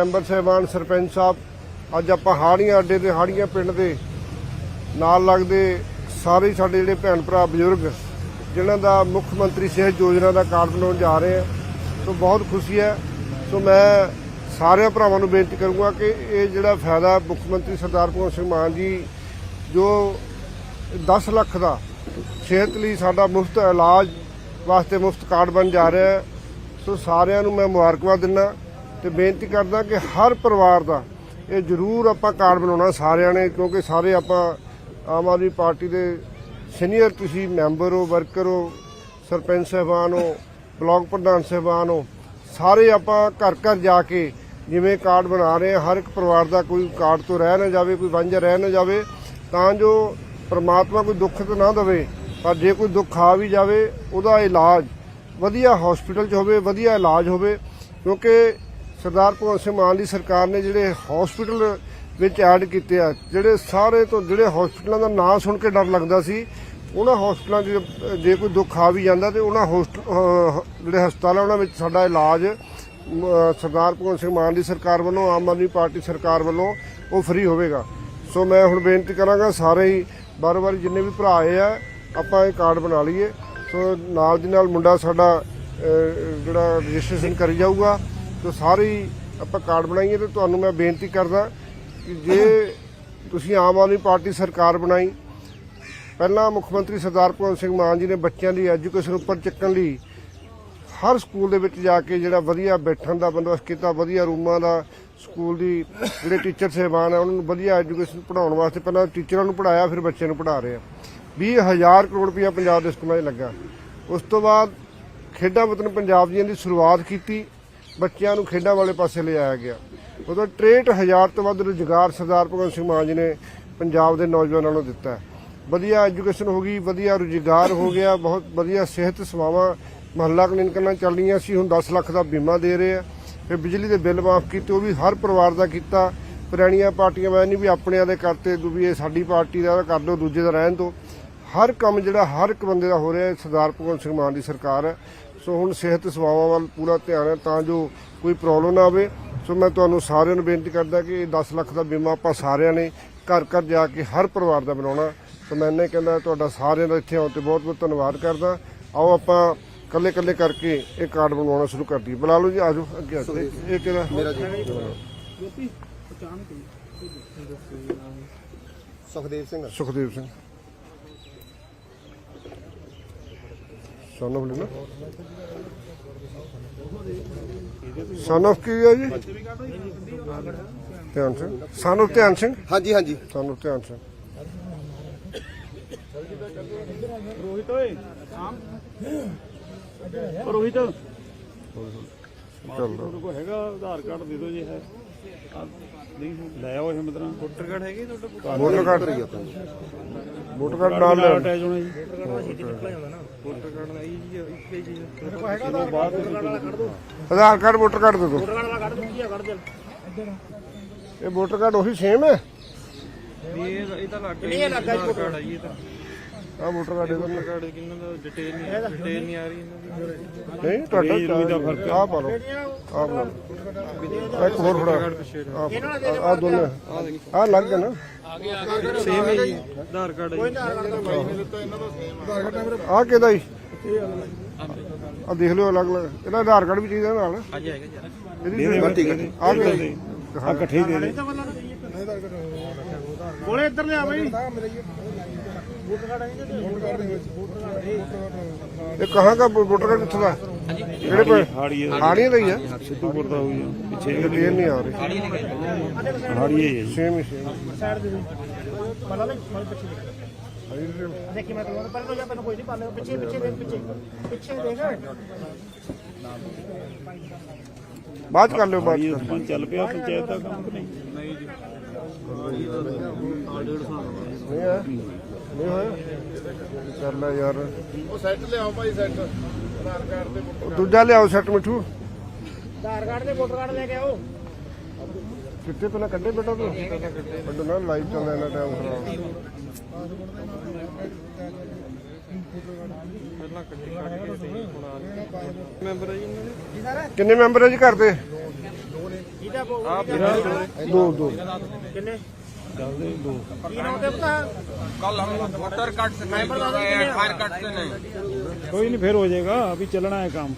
Member ਸਾਹਿਬਾਨ ਸਰਪੰਚ ਸਾਹਿਬ, ਅੱਜ ਆਪਾਂ ਹਾੜੀਆਂ ਅੱਡੇ ਤੇ, ਹਾੜੀਆਂ ਪਿੰਡ ਦੇ ਨਾਲ ਲੱਗਦੇ ਸਾਰੇ ਹੀ ਸਾਡੇ ਜਿਹੜੇ ਭੈਣ ਭਰਾ ਬਜ਼ੁਰਗ, ਜਿਨ੍ਹਾਂ ਦਾ ਮੁੱਖ ਮੰਤਰੀ ਸਿਹਤ ਯੋਜਨਾ ਦਾ ਕਾਰਡ ਬਣਾਉਣ ਜਾ ਰਹੇ ਆ, ਸੋ ਬਹੁਤ ਖੁਸ਼ੀ ਹੈ। ਸੋ ਮੈਂ ਸਾਰਿਆਂ ਭਰਾਵਾਂ ਨੂੰ ਬੇਨਤੀ ਕਰੂੰਗਾ ਕਿ ਇਹ ਜਿਹੜਾ ਫਾਇਦਾ ਮੁੱਖ ਮੰਤਰੀ ਸਰਦਾਰ ਭਗਵੰਤ ਸਿੰਘ ਮਾਨ ਜੀ, ਜੋ 10 ਲੱਖ ਦਾ ਸਿਹਤ ਲਈ ਸਾਡਾ ਮੁਫਤ ਇਲਾਜ ਵਾਸਤੇ ਮੁਫਤ ਕਾਰਡ ਬਣ ਜਾ ਰਿਹਾ ਸੋ ਸਾਰਿਆਂ ਨੂੰ ਮੈਂ ਮੁਬਾਰਕਬਾਦ ਦਿੰਦਾ। ਤੇ ਬੇਨਤੀ ਕਰਦਾ ਕਿ ਹਰ ਪਰਿਵਾਰ ਦਾ ਇਹ ਜ਼ਰੂਰ ਆਪਾਂ ਕਾਰਡ ਬਣਾਉਣਾ ਸਾਰਿਆਂ ਨੇ, ਕਿਉਂਕਿ ਸਾਰੇ ਆਪਾਂ ਆਮ ਆਦਮੀ ਪਾਰਟੀ ਦੇ ਸੀਨੀਅਰ ਤੁਸੀਂ ਮੈਂਬਰ ਹੋ, ਵਰਕਰ ਹੋ, ਸਰਪੰਚ ਸਾਹਿਬਾਨ ਹੋ, ਬਲਾਕ ਪ੍ਰਧਾਨ ਸਾਹਿਬਾਨ ਹੋ, ਸਾਰੇ ਆਪਾਂ ਘਰ ਘਰ ਜਾ ਕੇ ਜਿਵੇਂ ਕਾਰਡ ਬਣਾ ਰਹੇ ਹਾਂ, ਹਰ ਇੱਕ ਪਰਿਵਾਰ ਦਾ ਕੋਈ ਕਾਰਡ ਤੋਂ ਰਹਿ ਨਾ ਜਾਵੇ, ਕੋਈ ਵਾਂਝਾ ਰਹਿ ਨਾ ਜਾਵੇ, ਤਾਂ ਜੋ ਪਰਮਾਤਮਾ ਕੋਈ ਦੁੱਖ ਤਾਂ ਨਾ ਦੇਵੇ, ਪਰ ਜੇ ਕੋਈ ਦੁੱਖ ਆ ਵੀ ਜਾਵੇ, ਉਹਦਾ ਇਲਾਜ ਵਧੀਆ ਹਸਪੀਟਲ 'ਚ ਹੋਵੇ, ਵਧੀਆ ਇਲਾਜ ਹੋਵੇ, ਕਿਉਂਕਿ ਸਰਦਾਰ ਭਗਵੰਤ ਸਿੰਘ ਮਾਨ ਦੀ ਸਰਕਾਰ ਨੇ ਜਿਹੜੇ ਹਸਪੀਟਲ ਵਿੱਚ ਐਡ ਕੀਤੇ ਆ, ਜਿਹੜੇ ਸਾਰੇ ਤੋਂ ਜਿਹੜੇ ਹਸਪੀਟਲਾਂ ਦਾ ਨਾਂ ਸੁਣ ਕੇ ਡਰ ਲੱਗਦਾ ਸੀ, ਉਹਨਾਂ ਹਸਪੀਟਲਾਂ 'ਚ ਜੇ ਕੋਈ ਦੁੱਖ ਆ ਵੀ ਜਾਂਦਾ ਤੇ ਉਹਨਾਂ ਹੋਸਟ- ਜਿਹੜੇ ਹਸਪਤਾਲ ਆ, ਉਹਨਾਂ ਵਿੱਚ ਸਾਡਾ ਇਲਾਜ ਸਰਦਾਰ ਭਗਵੰਤ ਸਿੰਘ ਮਾਨ ਦੀ ਸਰਕਾਰ ਵੱਲੋਂ, ਆਮ ਆਦਮੀ ਪਾਰਟੀ ਸਰਕਾਰ ਵੱਲੋਂ ਉਹ ਫ੍ਰੀ ਹੋਵੇਗਾ। ਸੋ ਮੈਂ ਹੁਣ ਬੇਨਤੀ ਕਰਾਂਗਾ ਸਾਰੇ ਹੀ ਬਾਰ-ਬਾਰ ਜਿੰਨੇ ਵੀ ਭਰਾ ਆਏ ਆ, ਆਪਾਂ ਇਹ ਕਾਰਡ ਬਣਾ ਲਈਏ। ਸੋ ਨਾਲ ਦੀ ਨਾਲ ਮੁੰਡਾ ਸਾਡਾ ਜਿਹੜਾ ਰਜਿਸਟ੍ਰੇਸ਼ਨ ਕਰੀ ਜਾਊਗਾ। ਸੋ ਸਾਰੇ ਆਪਾਂ ਕਾਰਡ ਬਣਾਈਏ ਤੇ ਤੁਹਾਨੂੰ ਮੈਂ ਬੇਨਤੀ ਕਰਦਾ ਕਿ ਜੇ ਤੁਸੀਂ ਆਮ ਆਦਮੀ ਪਾਰਟੀ ਸਰਕਾਰ ਬਣਾਈ, ਪਹਿਲਾਂ ਮੁੱਖ ਮੰਤਰੀ ਸਰਦਾਰ ਭਗਵੰਤ ਸਿੰਘ ਮਾਨ ਜੀ ਨੇ ਬੱਚਿਆਂ ਦੀ ਐਜੂਕੇਸ਼ਨ ਉੱਪਰ ਚੱਕਣ ਲਈ ਹਰ ਸਕੂਲ ਦੇ ਵਿੱਚ ਜਾ ਕੇ ਜਿਹੜਾ ਵਧੀਆ ਬੈਠਣ ਦਾ ਬੰਦੋਬਸਤ ਕੀਤਾ, ਵਧੀਆ ਰੂਮਾਂ ਦਾ, ਸਕੂਲ ਦੀ ਜਿਹੜੇ ਟੀਚਰ ਸਹਿਬਾਨ ਆ, ਉਹਨਾਂ ਨੂੰ ਵਧੀਆ ਐਜੂਕੇਸ਼ਨ ਪੜਾਉਣ ਵਾਸਤੇ ਪਹਿਲਾਂ ਟੀਚਰਾਂ ਨੂੰ ਪੜਾਇਆ ਫਿਰ ਬੱਚਿਆਂ ਨੂੰ ਪੜਾ ਰਹੇ ਆ। 20000 ਕਰੋੜ ਰੁਪਇਆ ਪੰਜਾਬ ਦੇ ਸਕੂਲਾਂ 'ਚ ਲੱਗਾ। ਉਸ ਤੋਂ ਬਾਅਦ ਖੇਡਾਂ ਵਤਨ ਪੰਜਾਬ ਦੀਆਂ ਦੀ ਸ਼ੁਰੂਆਤ ਕੀਤੀ ਬੱਚਿਆਂ ਨੂੰ ਖੇਡਾਂ ਵਾਲੇ ਪਾਸੇ ਲਿਆਇਆ ਗਿਆ। ਉਦੋਂ 63000 ਤੋਂ ਵੱਧ ਰੁਜ਼ਗਾਰ ਸਰਦਾਰ ਭਗਵੰਤ ਸਿੰਘ ਮਾਨ ਜੀ ਨੇ ਪੰਜਾਬ ਦੇ ਨੌਜਵਾਨਾਂ ਨੂੰ ਦਿੱਤਾ। ਵਧੀਆ ਐਜੂਕੇਸ਼ਨ ਹੋ ਗਈ, ਵਧੀਆ ਰੁਜ਼ਗਾਰ ਹੋ ਗਿਆ, ਬਹੁਤ ਵਧੀਆ ਸਿਹਤ ਸੇਵਾਵਾਂ ਮਹੱਲਾ ਕਲੀਨਿਕਾਂ ਚੱਲ ਰਹੀਆਂ ਸੀ, ਹੁਣ 10 ਲੱਖ ਦਾ ਬੀਮਾ ਦੇ ਰਹੇ ਆ। ਫਿਰ ਬਿਜਲੀ ਦੇ ਬਿੱਲ ਮਾਫ ਕੀਤੇ, ਉਹ ਵੀ ਹਰ ਪਰਿਵਾਰ ਦਾ ਕੀਤਾ। ਪੁਰਾਣੀਆਂ ਪਾਰਟੀਆਂ ਮੈਂ ਨਹੀਂ ਵੀ ਆਪਣਿਆਂ ਦੇ ਕਰਤੇ ਦੂ ਵੀ ਇਹ ਸਾਡੀ ਪਾਰਟੀ ਦਾ ਕਰ ਦਿਓ ਦੂਜੇ ਦਾ ਰਹਿਣ ਦਿਓ ਹਰ ਕੰਮ ਜਿਹੜਾ, ਹਰ ਇੱਕ ਬੰਦੇ ਦਾ ਹੋ ਰਿਹਾ ਸਰਦਾਰ ਭਗਵੰਤ ਸਿੰਘ ਮਾਨ ਦੀ ਸਰਕਾਰ ਹੈ। ਸੋ ਹੁਣ ਸਿਹਤ ਸੇਵਾਵਾਂ ਵੱਲ ਪੂਰਾ ਧਿਆਨ ਹੈ ਤਾਂ ਜੋ ਕੋਈ ਪ੍ਰੋਬਲਮ ਨਾ ਆਵੇ। ਸੋ ਮੈਂ ਤੁਹਾਨੂੰ ਸਾਰਿਆਂ ਨੂੰ ਬੇਨਤੀ ਕਰਦਾ ਕਿ ਇਹ 10 ਲੱਖ ਦਾ ਬੀਮਾ ਆਪਾਂ ਸਾਰਿਆਂ ਨੇ ਘਰ ਘਰ ਜਾ ਕੇ ਹਰ ਪਰਿਵਾਰ ਦਾ ਬਣਾਉਣਾ। ਸੋ ਮੈਂ ਇਹਨੇ ਕਹਿੰਦਾ ਤੁਹਾਡਾ ਸਾਰਿਆਂ ਦਾ ਇੱਥੇ ਆਉਣ ਤੇ ਬਹੁਤ ਬਹੁਤ ਧੰਨਵਾਦ ਕਰਦਾ। ਆਓ ਆਪਾਂ ਕੱਲੇ ਕੱਲੇ ਕਰਕੇ ਇਹ ਕਾਰਡ ਬਣਵਾਉਣਾ ਸ਼ੁਰੂ ਕਰ ਦਈਏ। ਬੁਲਾ ਲਓ ਜੀ ਆਜੋ ਅੱਗੇ ਆਜੋ ਇਹ ਇਹ ਕਿਹੜਾ? ਮੇਰਾ ਜੀ। ਸੁਖਦੇਵ ਸਿੰਘ ਸੁਖਦੇਵ ਸਿੰਘ। ਸਨ ਆਫ ਲੈਣਾ ਸਨ ਆਫ ਕੀ ਹੈ ਜੀ? ਧਿਆਨ ਸਿੰਘ। ਸਨ ਆਫ ਧਿਆਨ ਸਿੰਘ? ਹਾਂਜੀ ਹਾਂਜੀ। ਸਨ ਆਫ ਧਿਆਨ ਸਿੰਘ। ਰੋਹਿਤ ਓਏ ਰੋਹਿਤ। ਤੁਹਾਡੇ ਕੋਲ ਹੈਗਾ ਆਧਾਰ ਕਾਰਡ ਦੇ ਦਿਓ ਜੇ ਹੈ। ਨਹੀਂ ਲੈ ਆਓ ਇਹ ਮਤਲਬ ਵੋਟਰ ਕਾਰਡ ਹੈਗੇ ਤੁਹਾਡਾ ਵੋਟਰ ਕਾਰਡ ਵੋਟਰ ਕਾਰਡ ਨਾਲ ਲੈ ਅਟੈਚ ਹੋਣਾ ਜੀ। ਆਧਾਰ ਕਾਰਡ ਵੋਟਰ ਕਾਰਡ ਦੇ। ਦਿਓ ਇਹ ਵੋਟਰ ਕਾਰਡ ਉਹੀ ਸੇਮ ਹੈ? ਇਹ ਇਹ ਤਾਂ ਲੱਗ ਨਹੀਂ ਲੱਗਾ ਜੀ ਕਾਰਡ ਹੈ ਜੀ ਇਹ ਤਾਂ। ਆ ਕਾਰਡ ਇਹਦਾ ਨਹੀਂ। ਕਾਰਡ ਕਿੰਨਾ ਦਾ ਡਿਟੇਲ ਨਹੀਂ ਡਿਟੇਲ ਨਹੀਂ ਆ ਰਹੀ ਇਹਨਾਂ ਦੀ ਨਹੀਂ ਤੁਹਾਡਾ ਦਾ ਫ਼ਰਕ ਆ ਪਾ ਲਓ ਆ ਪਾ ਲਓ ਇੱਕ ਹੋਰ ਫੜਾ ਆ ਦੋਨੇ ਆ ਲੱਗ ਗਿਆ ਨਾ ਸੇਮ ਹੈ ਜੀ ਆਧਾਰ ਕਾਰਡ ਹੈ ਆ ਕਿਹਦਾ ਜੀ ਆ ਦੇਖ ਲਿਓ ਅਲੱਗ ਅਲੱਗ ਇਹਦਾ ਆਧਾਰ ਕਾਰਡ ਵੀ ਚਾਹੀਦਾ ਨਾਲ ਹਾਂਜੀ ਹੈਗਾ ਜੀ ਇਹਦੀ ਠੀਕ ਹੈ ਆ ਗਿਆ ਆ ਇਕੱਠੇ ਦੇ ਦੇ ਕੋਲੇ ਇੱਧਰ ਲਿਆ ਬਈ ਇਹ ਕਹਾਂ ਦਾ ਵੋਟਰ ਕਾਰਡ ਕਿੱਥੋਂ ਦਾ? ਕਿਹੜੇ ਪੇ ਹਾੜੀਏ ਹਾੜੀਆਂ ਦਾ ਹੀ ਹੈ ਸਿੱਧੂਪੁਰ ਦਾ ਹੋਈ ਆ। ਪਿੱਛੇ ਇਹ ਕਲੀਅਰ ਨਹੀਂ ਆ ਰਹੀ। ਹਾੜੀਏ ਹੀ ਹੈ ਸੇਮ ਹੀ ਸੇਮ ਮਲਾ ਲੈ ਮਲ ਪਿੱਛੇ ਦੇਖੀ। ਮੈਂ ਤੁਹਾਨੂੰ ਪਰ ਜਾ ਮੈਨੂੰ ਕੋਈ ਨਹੀਂ ਪਾਲੇ ਪਿੱਛੇ ਪਿੱਛੇ ਦੇਖ ਪਿੱਛੇ। ਪਿੱਛੇ ਦੇਖ। ਬਾਅਦ ਚ ਕਰ ਲਿਓ ਸਰਪੰਚ ਚੱਲ ਪਿਆ ਪੰਚਾਇਤ ਦਾ। ਕੰਮ ਕਿ ਨਹੀਂ ਨਹੀਂ ਜੀ। ਨਹੀਂ ਹੈ ਨਹੀਂ ਹੋਇਆ ਕਰ ਲੈ ਯਾਰ। ਉਹ ਸੈੱਟ ਲਿਆਓ ਭਾਈ ਸੈੱਟ ਆਧਾਰ ਕਾਰਡ ਤੇ ਉਹ ਦੂਜਾ ਲਿਆਓ ਸੈੱਟ ਮਿੱਠੂ। ਆਧਾਰ ਕਾਰਡ ਤੇ ਵੋਟਰ ਕਾਰਡ ਲੈ ਕੇ ਆਓ। ਕਿੱਥੇ ਪਹਿਲਾਂ ਕੱਢੇ ਬੇਟਾ ਤੂੰ? ਕੱਢੋ ਨਾ ਲਾਈਵ ਚੱਲਦਾ ਇਹਨਾਂ ਟਾਈਮ ਖਰਾਬ। ਪਹਿਲਾਂ ਕੱਢੀ ਕੱਢ ਕੇ ਤੇ ਹੁਣ ਆ ਮੈਂਬਰ ਹੈ। ਜੀ ਇਹਨਾਂ ਦੇ? ਕਿੰਨੇ ਮੈਂਬਰ ਹੈ ਜੀ ਘਰ ਦੇ? ਕਿਹਦਾ ਬੋ- ਦੋ ਦੋ। ਕਿੰਨੇ? ਚੱਲਦੇ ਦੋ ਕੀ ਨਾਮ ਤੇ ਪਤਾ कल हम वोटर कार्ड से नहीं जुड़ रहे हैं फायर कार्ड से नहीं ਕੋਈ ਨਹੀਂ ਫਿਰ ਹੋ ਜਾਏਗਾ ਅਭੀ ਚੱਲਣਾ ਹੈ ਕੰਮ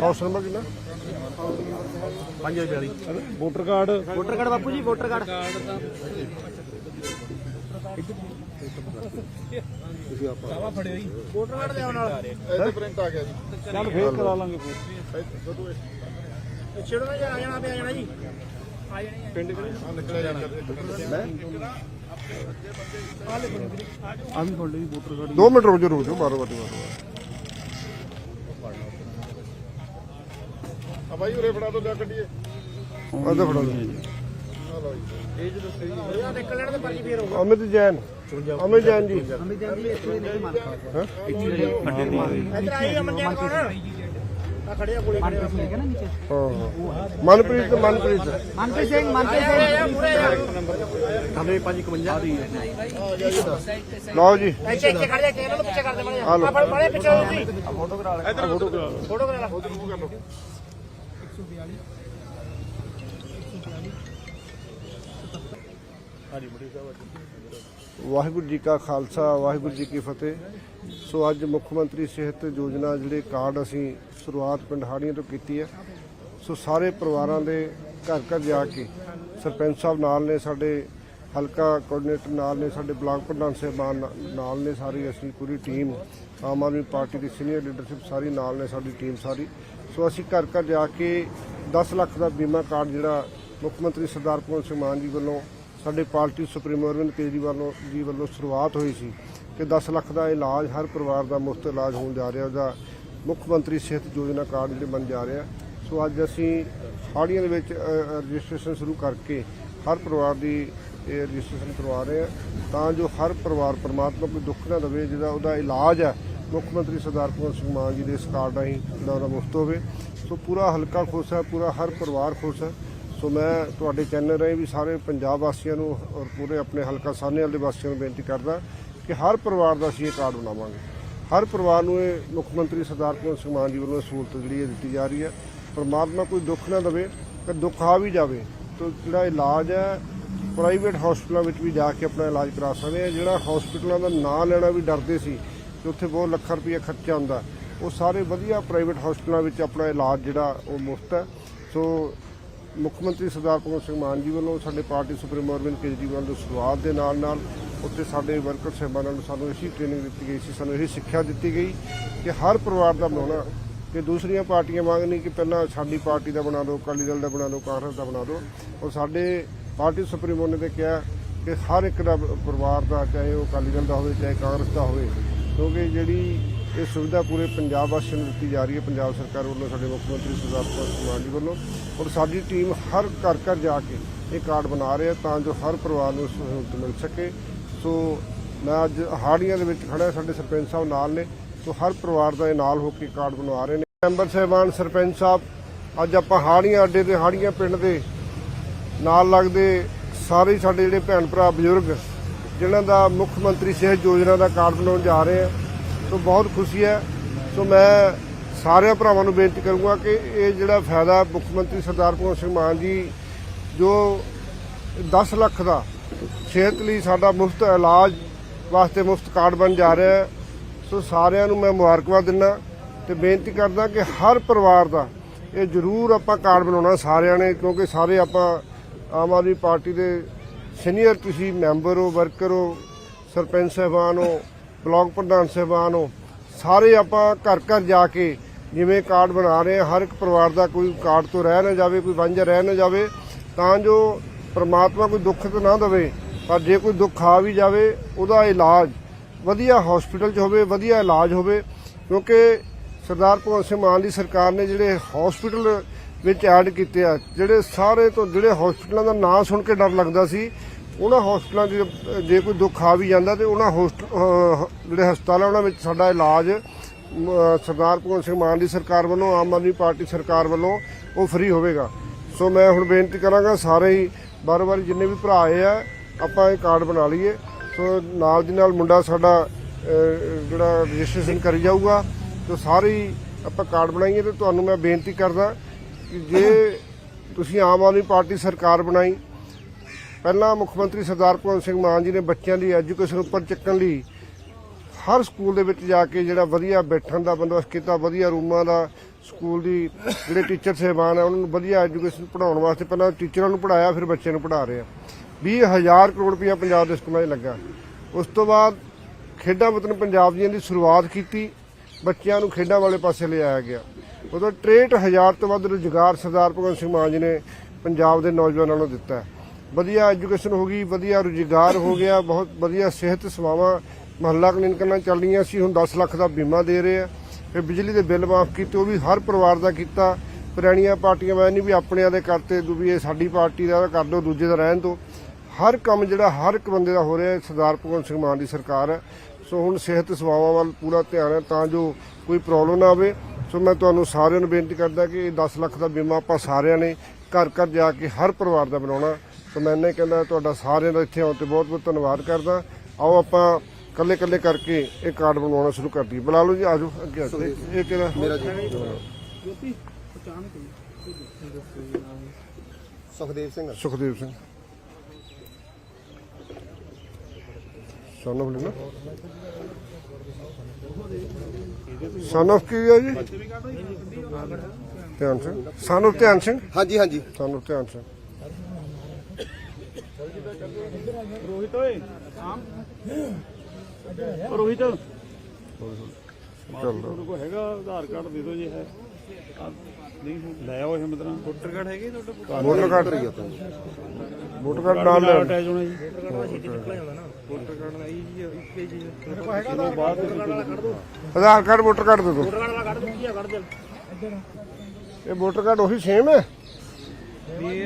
ਹਾਊਸ ਨੰਬਰ ਕਿੰਨਾ ਵੋਟਰ ਕਾਰਡ ਵੋਟਰ ਕਾਰਡ ਬਾਪੂ ਜੀ ਵੋਟਰ ਕਾਰਡ ਵੋਟਰ ਕਾਰਡ ਲਿਆਉਣ ਨਾਲ ਇਹਦੇ ਪ੍ਰਿੰਟ ਆ ਗਿਆ ਜੀ ਚੱਲ ਫੇਰ ਕਰਾ ਲਾਂਗੇ ਫਿਰ ਛੇੜੋ ਨਾ ਆ ਜਾਣਾ ਪਿਆ ਜਾਣਾ ਜੀ। ਆ ਨਿਕਲਿਆ ਜਾਣਾ। ਆ ਵੀ ਫੜ ਲਈ ਵੋਟਰ ਕਾਰਡ 2 ਮਿੰਟ ਰੁਕ ਜਾਓ ਰੁਕ ਜਾਓ ਮਾਰੋ ਬਾਟੀ ਮਾਰੋ ਆ ਬਾਈ ਉਰੇ ਫੜਾ ਦੋ ਜਾ ਕੱਢੀਏ। ਆਦੇ ਫੜਾ ਦਿਓ ਆ ਲਓ ਜੀ ਉਹਦਾ ਨਿਕਲ ਲੈਣ ਤੇ ਪਰਚੀ ਫੇਰ ਹੋਊਗਾ ਅਮਿਤ ਜੈਨ। ਅਮਿਤ ਜੈਨ ਜੀ। ਇੱਧਰ ਆਈ ਅਮਨ ਜੈਨ ਕੌਣ? ਖੜਿਆ ਕੋਲੇ ਖੜਿਆ ਹਾਂ ਹਾਂ। ਮਨਪ੍ਰੀਤ ਤੇ ਮਨਪ੍ਰੀਤ ਮਨਪ੍ਰੀਤ। ਸਿੰਘ ਮਨਪ੍ਰੀਤ ਸਿੰਘ। ਪੂਰੇ ਲਓ ਜੀ। ਇੱਥੇ ਇੱਥੇ ਖੜ ਜਾ ਕੇ ਇਹਨਾਂ ਨੂੰ ਪਿੱਛੇ ਕਰ ਦੇ ਮੜੇ ਆ ਲਓ। ਆ ਫੜ ਮੜੇ ਪਿੱਛੇ ਹੋ ਤੁਸੀਂ ਫੋਟੋ ਕਰਾ ਲੈ। ਫੋਟੋ ਕਰਾ ਲੈ। ਫੋਟੋ ਕਰਾ ਲੈ। ਵਾਹਿਗੁਰੂ ਜੀ ਕਾ ਖਾਲਸਾ ਵਾਹਿਗੁਰੂ ਜੀ ਕੀ ਫਤਿਹ। ਸੋ ਅੱਜ ਮੁੱਖ ਮੰਤਰੀ ਸਿਹਤ ਯੋਜਨਾ ਜਿਹੜੇ ਕਾਰਡ ਅਸੀਂ ਸ਼ੁਰੂਆਤ ਪਿੰਡ ਹਾੜੀਆਂ ਤੋਂ ਕੀਤੀ ਹੈ। ਸੋ ਸਾਰੇ ਪਰਿਵਾਰਾਂ ਦੇ ਘਰ ਘਰ ਜਾ ਕੇ ਸਰਪੰਚ ਸਾਹਿਬ ਨਾਲ ਨੇ, ਸਾਡੇ ਹਲਕਾ ਕੋਆਰਡੀਨੇਟਰ ਨਾਲ ਨੇ, ਸਾਡੇ ਬਲਾਕ ਪ੍ਰਧਾਨ ਸਾਹਿਬਾਨ ਨਾ- ਨਾਲ ਨੇ ਸਾਰੀ, ਅਸੀਂ ਪੂਰੀ ਟੀਮ ਆਮ ਆਦਮੀ ਪਾਰਟੀ ਦੀ ਸੀਨੀਅਰ ਲੀਡਰਸ਼ਿਪ ਸਾਰੀ ਨਾਲ ਨੇ, ਸਾਡੀ ਟੀਮ ਸਾਰੀ। ਸੋ ਅਸੀਂ ਘਰ ਘਰ ਜਾ ਕੇ 10 ਲੱਖ ਦਾ ਬੀਮਾ ਕਾਰਡ ਜਿਹੜਾ ਮੁੱਖ ਮੰਤਰੀ ਸਰਦਾਰ ਭਗਵੰਤ ਸਿੰਘ ਮਾਨ ਜੀ ਵੱਲੋਂ, ਸਾਡੇ ਪਾਰਟੀ ਸੁਪਰੀਮੋ ਅਰਵਿੰਦ ਕੇਜਰੀਵਾਲ ਜੀ ਵੱਲੋਂ ਸ਼ੁਰੂਆਤ ਹੋਈ ਸੀ। ਕਿ 10 ਲੱਖ ਦਾ ਇਲਾਜ, ਹਰ ਪਰਿਵਾਰ ਦਾ ਮੁਫਤ ਇਲਾਜ ਹੋਣ ਜਾ ਰਿਹਾ, ਉਹਦਾ ਮੁੱਖ ਮੰਤਰੀ ਸਿਹਤ ਯੋਜਨਾ ਕਾਰਡ ਜਿਹੜੇ ਬਣ ਜਾ ਰਿਹਾ। ਸੋ ਅੱਜ ਅਸੀਂ ਹਾੜੀਆਂ ਦੇ ਵਿੱਚ ਰਜਿਸਟ੍ਰੇਸ਼ਨ ਸ਼ੁਰੂ ਕਰਕੇ ਹਰ ਪਰਿਵਾਰ ਦੀ ਇਹ ਰਜਿਸਟ੍ਰੇਸ਼ਨ ਕਰਵਾ ਰਹੇ ਹਾਂ। ਤਾਂ ਜੋ ਹਰ ਪਰਿਵਾਰ ਪਰਮਾਤਮਾ ਕੋਈ ਦੁੱਖ ਨਾ ਦੇਵੇ, ਜਿਹਦਾ ਉਹਦਾ ਇਲਾਜ ਹੈ, ਮੁੱਖ ਮੰਤਰੀ ਸਰਦਾਰ ਭਗਵੰਤ ਸਿੰਘ ਮਾਨ ਜੀ ਦੇ ਇਸ ਕਾਰਡ ਰਾਹੀਂ ਜਿਹੜਾ ਉਹਦਾ ਮੁਫਤ ਹੋਵੇ। ਸੋ ਪੂਰਾ ਹਲਕਾ ਖੁਸ਼ ਹੈ, ਪੂਰਾ ਹਰ ਪਰਿਵਾਰ ਖੁਸ਼ ਹੈ। ਸੋ ਮੈਂ ਤੁਹਾਡੇ ਚੈਨਲ ਰਾਹੀਂ ਵੀ ਸਾਰੇ ਪੰਜਾਬ ਵਾਸੀਆਂ ਨੂੰ ਔਰ ਪੂਰੇ ਆਪਣੇ ਹਲਕਾ ਸਾਹਨੇਵਾਲ ਦੇ ਵਾਸੀਆਂ ਨੂੰ ਬੇਨਤੀ ਕਰਦਾ ਕਿ ਹਰ ਪਰਿਵਾਰ ਦਾ ਅਸੀਂ ਇਹ ਕਾਰਡ ਬਣਾਵਾਂਗੇ। ਹਰ ਪਰਿਵਾਰ ਨੂੰ ਇਹ ਮੁੱਖ ਮੰਤਰੀ ਸਰਦਾਰ ਭਗਵੰਤ ਸਿੰਘ ਮਾਨ ਜੀ ਵੱਲੋਂ ਇਹ ਸਹੂਲਤ ਜਿਹੜੀ ਹੈ ਦਿੱਤੀ ਜਾ ਰਹੀ ਹੈ। ਪਰਮਾਤਮਾ ਕੋਈ ਦੁੱਖ ਨਾ ਦੇਵੇ ਕਿ ਦੁੱਖ ਆ ਵੀ ਜਾਵੇ, ਤਾਂ ਜਿਹੜਾ ਇਲਾਜ ਹੈ, ਪ੍ਰਾਈਵੇਟ ਹਸਪਤਾਲਾਂ ਵਿੱਚ ਵੀ ਜਾ ਕੇ ਆਪਣਾ ਇਲਾਜ ਕਰਾ ਸਕਦੇ ਆ ਜਿਹੜਾ ਹਸਪਤਾਲਾਂ ਦਾ ਨਾਂ ਲੈਣਾ ਵੀ ਡਰਦੇ ਸੀ ਕਿ ਉੱਥੇ ਬਹੁਤ ਲੱਖਾਂ ਰੁਪਏ ਖਰਚਾ ਹੁੰਦਾ, ਉਹ ਸਾਰੇ ਵਧੀਆ ਪ੍ਰਾਈਵੇਟ ਹਸਪਤਾਲਾਂ ਵਿੱਚ ਆਪਣਾ ਇਲਾਜ ਜਿਹੜਾ ਉਹ ਮੁਫਤ ਹੈ। ਸੋ ਮੁੱਖ ਮੰਤਰੀ ਸਰਦਾਰ ਭਗਵੰਤ ਸਿੰਘ ਮਾਨ ਜੀ ਵੱਲੋਂ ਸਾਡੇ ਪਾਰਟੀ ਸੁਪਰੀਮੋ ਅਰਵਿੰਦ ਕੇਜਰੀਵਾਲ ਦੇ ਸ਼ੁਰੂਆਤ ਦੇ ਨਾਲ ਨਾਲ ਉੱਥੇ ਸਾਡੇ ਵਰਕਰ ਸਾਹਿਬਾਨਾਂ ਨੂੰ ਸਾਨੂੰ ਇਸੀ ਟ੍ਰੇਨਿੰਗ ਦਿੱਤੀ ਗਈ ਸੀ, ਸਾਨੂੰ ਇਹੀ ਸਿੱਖਿਆ ਦਿੱਤੀ ਗਈ ਕਿ ਹਰ ਪਰਿਵਾਰ ਦਾ ਬਣਾਉਣਾ, ਕਿ ਦੂਸਰੀਆਂ ਪਾਰਟੀਆਂ ਵਾਂਗ ਨਹੀਂ ਕਿ ਪਹਿਲਾਂ ਸਾਡੀ ਪਾਰਟੀ ਦਾ ਬਣਾ ਦਿਓ, ਅਕਾਲੀ ਦਲ ਦਾ ਬਣਾ ਦਿਓ, ਕਾਂਗਰਸ ਦਾ ਬਣਾ ਦਿਓ। ਔਰ ਸਾਡੇ ਪਾਰਟੀ ਸੁਪਰੀਮੋ ਨੇ ਤੇ ਕਿਹਾ ਕਿ ਹਰ ਇੱਕ ਦਾ ਪਰਿਵਾਰ ਦਾ, ਚਾਹੇ ਉਹ ਅਕਾਲੀ ਦਲ ਦਾ ਹੋਵੇ, ਚਾਹੇ ਕਾਂਗਰਸ ਦਾ ਹੋਵੇ, ਕਿਉਂਕਿ ਜਿਹੜੀ ਇਹ ਸੁਵਿਧਾ ਪੂਰੇ ਪੰਜਾਬ ਵਾਸੀਆਂ ਨੂੰ ਦਿੱਤੀ ਜਾ ਰਹੀ ਹੈ, ਪੰਜਾਬ ਸਰਕਾਰ ਵੱਲੋਂ, ਸਾਡੇ ਮੁੱਖ ਮੰਤਰੀ ਸਰਦਾਰ ਭਗਵੰਤ ਜੀ ਵੱਲੋਂ। ਔਰ ਸਾਡੀ ਟੀਮ ਹਰ ਘਰ ਘਰ ਜਾ ਕੇ ਇਹ ਕਾਰਡ ਬਣਾ ਰਹੇ ਆ ਤਾਂ ਜੋ ਹਰ ਪਰਿਵਾਰ ਨੂੰ ਸਹੂਲਤ ਮਿਲ ਸਕੇ। ਸੋ ਮੈਂ ਅੱਜ ਹਾੜੀਆਂ ਦੇ ਵਿੱਚ ਖੜਾ ਸਾਡੇ ਸਰਪੰਚ ਸਾਹਿਬ ਨਾਲ ਨੇ। ਸੋ ਹਰ ਪਰਿਵਾਰ ਦਾ ਇਹ ਨਾਲ ਹੋ ਕੇ ਕਾਰਡ ਬਣਵਾ ਰਹੇ ਨੇ। ਮੈਂਬਰ ਸਾਹਿਬਾਨ, ਸਰਪੰਚ ਸਾਹਿਬ, ਅੱਜ ਆਪਾਂ ਹਾੜੀਆਂ ਅੱਡੇ ਤੇ, ਹਾੜੀਆਂ ਪਿੰਡ ਦੇ ਨਾਲ ਲੱਗਦੇ ਸਾਰੇ ਸਾਡੇ ਜਿਹੜੇ ਭੈਣ ਭਰਾ, ਬਜ਼ੁਰਗ, ਜਿਨ੍ਹਾਂ ਦਾ ਮੁੱਖ ਮੰਤਰੀ ਸਿਹਤ ਯੋਜਨਾ ਦਾ ਕਾਰਡ ਬਣਾਉਣ ਜਾ ਰਹੇ ਆ। ਸੋ ਬਹੁਤ ਖੁਸ਼ੀ ਹੈ। ਸੋ ਮੈਂ ਸਾਰਿਆਂ ਭਰਾਵਾਂ ਨੂੰ ਬੇਨਤੀ ਕਰੂੰਗਾ ਕਿ ਇਹ ਜਿਹੜਾ ਫਾਇਦਾ ਮੁੱਖ ਮੰਤਰੀ ਸਰਦਾਰ ਭਗਵੰਤ ਸਿੰਘ ਮਾਨ ਜੀ, ਜੋ 10 ਲੱਖ ਦਾ ਸਿਹਤ ਲਈ ਸਾਡਾ ਮੁਫਤ ਇਲਾਜ ਵਾਸਤੇ ਮੁਫਤ ਕਾਰਡ ਬਣ ਜਾ ਰਿਹਾ ਹੈ। ਸੋ ਸਾਰਿਆਂ ਨੂੰ ਮੈਂ ਮੁਬਾਰਕਬਾਦ ਦਿੰਦਾ ਤੇ ਬੇਨਤੀ ਕਰਦਾ ਕਿ ਹਰ ਪਰਿਵਾਰ ਦਾ ਇਹ ਜ਼ਰੂਰ ਆਪਾਂ ਕਾਰਡ ਬਣਾਉਣਾ ਸਾਰਿਆਂ ਨੇ, ਕਿਉਂਕਿ ਸਾਰੇ ਆਪਾਂ ਆਮ ਆਦਮੀ ਪਾਰਟੀ ਦੇ ਸੀਨੀਅਰ ਤੁਸੀਂ ਮੈਂਬਰ ਹੋ, ਵਰਕਰ ਹੋ, ਸਰਪੰਚ ਸਾਹਿਬਾਨ ਹੋ, ਬਲਾਕ ਪ੍ਰਧਾਨ ਸਾਹਿਬਾਨ ਹੋ, ਸਾਰੇ ਆਪਾਂ ਘਰ ਘਰ ਜਾ ਕੇ ਜਿਵੇਂ ਕਾਰਡ ਬਣਾ ਰਹੇ ਹਾਂ, ਹਰ ਇੱਕ ਪਰਿਵਾਰ ਦਾ ਕੋਈ ਕਾਰਡ ਤੋਂ ਰਹਿ ਨਾ ਜਾਵੇ, ਕੋਈ ਵਾਂਝਾ ਰਹਿ ਨਾ ਜਾਵੇ, ਤਾਂ ਜੋ ਪਰਮਾਤਮਾ ਕੋਈ ਦੁੱਖ ਤਾਂ ਨਾ ਦੇਵੇ। ਪਰ ਜੇ ਕੋਈ ਦੁੱਖ ਆ ਵੀ ਜਾਵੇ, ਉਹਦਾ ਇਲਾਜ ਵਧੀਆ ਹਸਪੀਟਲ 'ਚ ਹੋਵੇ, ਵਧੀਆ ਇਲਾਜ ਹੋਵੇ, ਕਿਉਂਕਿ ਸਰਦਾਰ ਭਗਵੰਤ ਸਿੰਘ ਮਾਨ ਦੀ ਸਰਕਾਰ ਨੇ ਜਿਹੜੇ ਹਸਪੀਟਲ ਵਿੱਚ ਐਡ ਕੀਤੇ ਆ, ਜਿਹੜੇ ਸਾਰੇ ਤੋਂ ਜਿਹੜੇ ਹਸਪੀਟਲਾਂ ਦਾ ਨਾਂ ਸੁਣ ਕੇ ਡਰ ਲੱਗਦਾ ਸੀ, ਉਹਨਾਂ ਹਸਪੀਟਲਾਂ 'ਚ ਜੇ ਕੋਈ ਦੁੱਖ ਆ ਵੀ ਜਾਂਦਾ ਤੇ ਉਹਨਾਂ ਹੋਸਟ- ਜਿਹੜੇ ਹਸਪਤਾਲ ਆ, ਉਹਨਾਂ ਵਿੱਚ ਸਾਡਾ ਇਲਾਜ ਸਰਦਾਰ ਭਗਵੰਤ ਸਿੰਘ ਮਾਨ ਦੀ ਸਰਕਾਰ ਵੱਲੋਂ, ਆਮ ਆਦਮੀ ਪਾਰਟੀ ਸਰਕਾਰ ਵੱਲੋਂ ਉਹ ਫ੍ਰੀ ਹੋਵੇਗਾ। ਸੋ ਮੈਂ ਹੁਣ ਬੇਨਤੀ ਕਰਾਂਗਾ ਸਾਰੇ ਹੀ ਬਾਰ-ਬਾਰ ਜਿੰਨੇ ਵੀ ਭਰਾ ਆਏ ਆ ਆਪਾਂ ਇਹ ਕਾਰਡ ਬਣਾ ਲਈਏ। ਸੋ ਨਾਲ ਦੀ ਨਾਲ ਮੁੰਡਾ ਸਾਡਾ ਜਿਹੜਾ ਰਜਿਸਟ੍ਰੇਸ਼ਨ ਕਰੀ ਜਾਊਗਾ, ਤੇ ਸਾਰੇ ਹੀ ਆਪਾਂ ਕਾਰਡ ਬਣਾਈਏ ਤੇ ਤੁਹਾਨੂੰ ਮੈਂ ਬੇਨਤੀ ਕਰਦਾ ਕਿ ਜੇ ਤੁਸੀਂ ਆਮ ਆਦਮੀ ਪਾਰਟੀ ਸਰਕਾਰ ਬਣਾਈ, ਪਹਿਲਾਂ ਮੁੱਖ ਮੰਤਰੀ ਸਰਦਾਰ ਭਗਵੰਤ ਸਿੰਘ ਮਾਨ ਜੀ ਨੇ ਬੱਚਿਆਂ ਦੀ ਐਜੂਕੇਸ਼ਨ ਉੱਪਰ ਚੱਕਣ ਲਈ ਹਰ ਸਕੂਲ ਦੇ ਵਿੱਚ ਜਾ ਕੇ ਜਿਹੜਾ ਵਧੀਆ ਬੈਠਣ ਦਾ ਬੰਦੋਬਸਤ ਕੀਤਾ, ਵਧੀਆ ਰੂਮਾਂ ਦਾ, ਸਕੂਲ ਦੀ ਜਿਹੜੇ ਟੀਚਰ ਸਹਿਬਾਨ ਆ, ਉਹਨਾਂ ਨੂੰ ਵਧੀਆ ਐਜੂਕੇਸ਼ਨ ਪੜਾਉਣ ਵਾਸਤੇ ਪਹਿਲਾਂ ਟੀਚਰਾਂ ਨੂੰ ਪੜਾਇਆ ਫਿਰ ਬੱਚਿਆਂ ਨੂੰ ਪੜਾ ਰਹੇ ਆ। 20000 ਕਰੋੜ ਰੁਪਇਆ ਪੰਜਾਬ ਦੇ ਸਕੂਲਾਂ 'ਚ ਲੱਗਾ। ਉਸ ਤੋਂ ਬਾਅਦ ਖੇਡਾਂ ਵਤਨ ਪੰਜਾਬ ਦੀਆਂ ਦੀ ਸ਼ੁਰੂਆਤ ਕੀਤੀ, ਬੱਚਿਆਂ ਨੂੰ ਖੇਡਾਂ ਵਾਲੇ ਪਾਸੇ ਲਿਆਇਆ ਗਿਆ। ਉਦੋਂ 63000 ਤੋਂ ਵੱਧ ਰੁਜ਼ਗਾਰ ਸਰਦਾਰ ਭਗਵੰਤ ਸਿੰਘ ਮਾਨ ਜੀ ਨੇ ਪੰਜਾਬ ਦੇ ਨੌਜਵਾਨਾਂ ਨੂੰ ਦਿੱਤਾ। ਵਧੀਆ ਐਜੂਕੇਸ਼ਨ ਹੋ ਗਈ, ਵਧੀਆ ਰੁਜ਼ਗਾਰ ਹੋ ਗਿਆ, ਬਹੁਤ ਵਧੀਆ ਸਿਹਤ ਸੇਵਾਵਾਂ ਮਹੱਲਾ ਕਲੀਨਿਕਾਂ ਚੱਲ ਰਹੀਆਂ ਸੀ, ਹੁਣ 10 ਲੱਖ ਦਾ ਬੀਮਾ ਦੇ ਰਹੇ ਆ। ਫਿਰ ਬਿਜਲੀ ਦੇ ਬਿੱਲ ਮਾਫ ਕੀਤੇ, ਉਹ ਵੀ ਹਰ ਪਰਿਵਾਰ ਦਾ ਕੀਤਾ। ਪੁਰਾਣੀਆਂ ਪਾਰਟੀਆਂ ਮੈਂ ਨਹੀਂ ਵੀ ਆਪਣਿਆਂ ਦੇ ਕਰਤੇ ਦੂ ਵੀ ਇਹ ਸਾਡੀ ਪਾਰਟੀ ਦਾ, ਕਰ ਦਿਓ ਦੂਜੇ ਦਾ ਰਹਿਣ ਦਿਓ ਹਰ ਕੰਮ ਜਿਹੜਾ ਹਰ ਇੱਕ ਬੰਦੇ ਦਾ ਹੋ ਰਿਹਾ ਹੈ, ਸਰਦਾਰ ਭਗਵੰਤ ਸਿੰਘ ਮਾਨ ਦੀ ਸਰਕਾਰ ਹੈ। ਸੋ ਹੁਣ ਸਿਹਤ ਸੇਵਾਵਾਂ ਵੱਲ ਪੂਰਾ ਧਿਆਨ ਹੈ ਤਾਂ ਜੋ ਕੋਈ ਪ੍ਰੋਬਲਮ ਨਾ ਆਵੇ। ਸੋ ਮੈਂ ਤੁਹਾਨੂੰ ਸਾਰਿਆਂ ਨੂੰ ਬੇਨਤੀ ਕਰਦਾ ਕਿ ਇਹ 10 ਲੱਖ ਦਾ ਬੀਮਾ ਆਪਾਂ ਸਾਰਿਆਂ ਨੇ ਘਰ ਘਰ ਜਾ ਕੇ ਹਰ ਪਰਿਵਾਰ ਦਾ ਬਣਾਉਣਾ। ਸੋ ਮੈਂ ਇਹਨੇ ਕਹਿੰਦਾ ਤੁਹਾਡਾ ਸਾਰਿਆਂ ਦਾ ਇੱਥੇ ਆਉਣ ਤੇ ਬਹੁਤ ਬਹੁਤ ਧੰਨਵਾਦ ਕਰਦਾ। ਆਓ ਆਪਾਂ ਕੱਲੇ ਕੱਲੇ ਕਰਕੇ ਇਹ ਕਾਰਡ ਬਣਾਉਣਾ ਸ਼ੁਰੂ ਕਰ ਦਈਏ। ਬੁਲਾ ਲਓ ਜੀ ਆਜੋ ਅੱਗੇ ਆ ਜਾਓ। ਇਹ ਇਹ ਕਿਹਦਾ ਮੇਰਾ ਸੁਖਦੇਵ ਸਿੰਘ। ਸੁਖਦੇਵ ਸਿੰਘ। ਸਨ ਨਾ ਸਨ ਕੀ ਹੈ ਜੀ? ਧਿਆਨ ਸਿੰਘ। ਸਨ ਧਿਆਨ ਸਿੰਘ? ਹਾਂਜੀ ਹਾਂਜੀ। ਸਨ ਧਿਆਨ ਸਿੰਘ। ਰੋਹਿਤ ਓਏ ਆਮ। ਰੋਹਿਤ। ਚੱਲ ਕੋਲ ਹੈਗਾ ਆਧਾਰ ਕਾਰਡ ਦੇ ਦਿਓ ਜੇ ਹੈ। ਨਹੀਂ ਲੈ ਆਓ ਇਹ ਮਤਲਬ ਵੋਟਰ ਕਾਰਡ ਹੈਗੇ ਤੁਹਾਡੇ ਕੋਲ? Voter card. ਰਹੀ ਵੋਟਰ ਕਾਰਡ ਨਾਲ ਲੈ ਆਓ। ਅਟੈਚ ਹੋਣਾ ਜੀ ਆਧਾਰ ਕਾਰਡ ਵੋਟਰ ਕਾਰਡ ਦੇ ਦਿਓ ਵਾਲਾ ਕੱਢ ਦੂੰਗੀ ਆ ਕੱਢ ਦੇ ਇਹ ਵੋਟਰ ਕਾਰਡ ਉਹੀ ਸੇਮ ਹੈ ਨਹੀਂ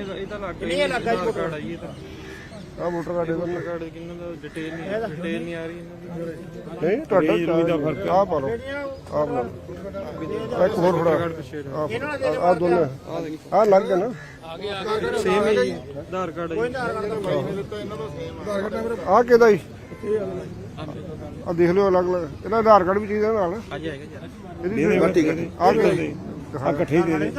ਇਹ ਲੱਗਾ ਜੀ ਫੋਟੋ ਆ ਵੋਟਰ ਕਾਰਡ ਇਹਦਾ ਨਹੀਂ ਕਾਰਡ ਕਿੰਨਾ ਦਾ ਡਿਟੇਲ ਨਹੀਂ ਡਿਟੇਲ ਨਹੀਂ ਆ ਰਹੀ ਇਹਨਾਂ ਦੀ ਨਹੀਂ ਤੁਹਾਡਾ ਦਾ ਆ ਪਾ ਲਓ ਆ ਬਣਾ ਲਓ। ਇੱਕ ਹੋਰ ਫੜਾ ਆ ਦੋਨੇ ਆ ਲੱਗ ਗਿਆ ਨਾ ਸੇਮ ਹੈ ਜੀ। ਆਧਾਰ ਕਾਰਡ ਹੈ ਆ। ਕਿਹਦਾ ਹੀ ਆ ਦੇਖ ਲਿਓ ਅਲੱਗ ਅਲੱਗ ਇਹਦਾ ਆਧਾਰ ਕਾਰਡ ਵੀ ਚਾਹੀਦਾ ਨਾਲ? ਹਾਂਜੀ ਹੈਗਾ ਜੀ ਇਹਦੀ ਦੇ ਦੇ ਠੀਕ ਹੈ ਆ ਗਈ ਆ ਇਕੱਠੇ ਹੀ ਦੇ ਦੇ।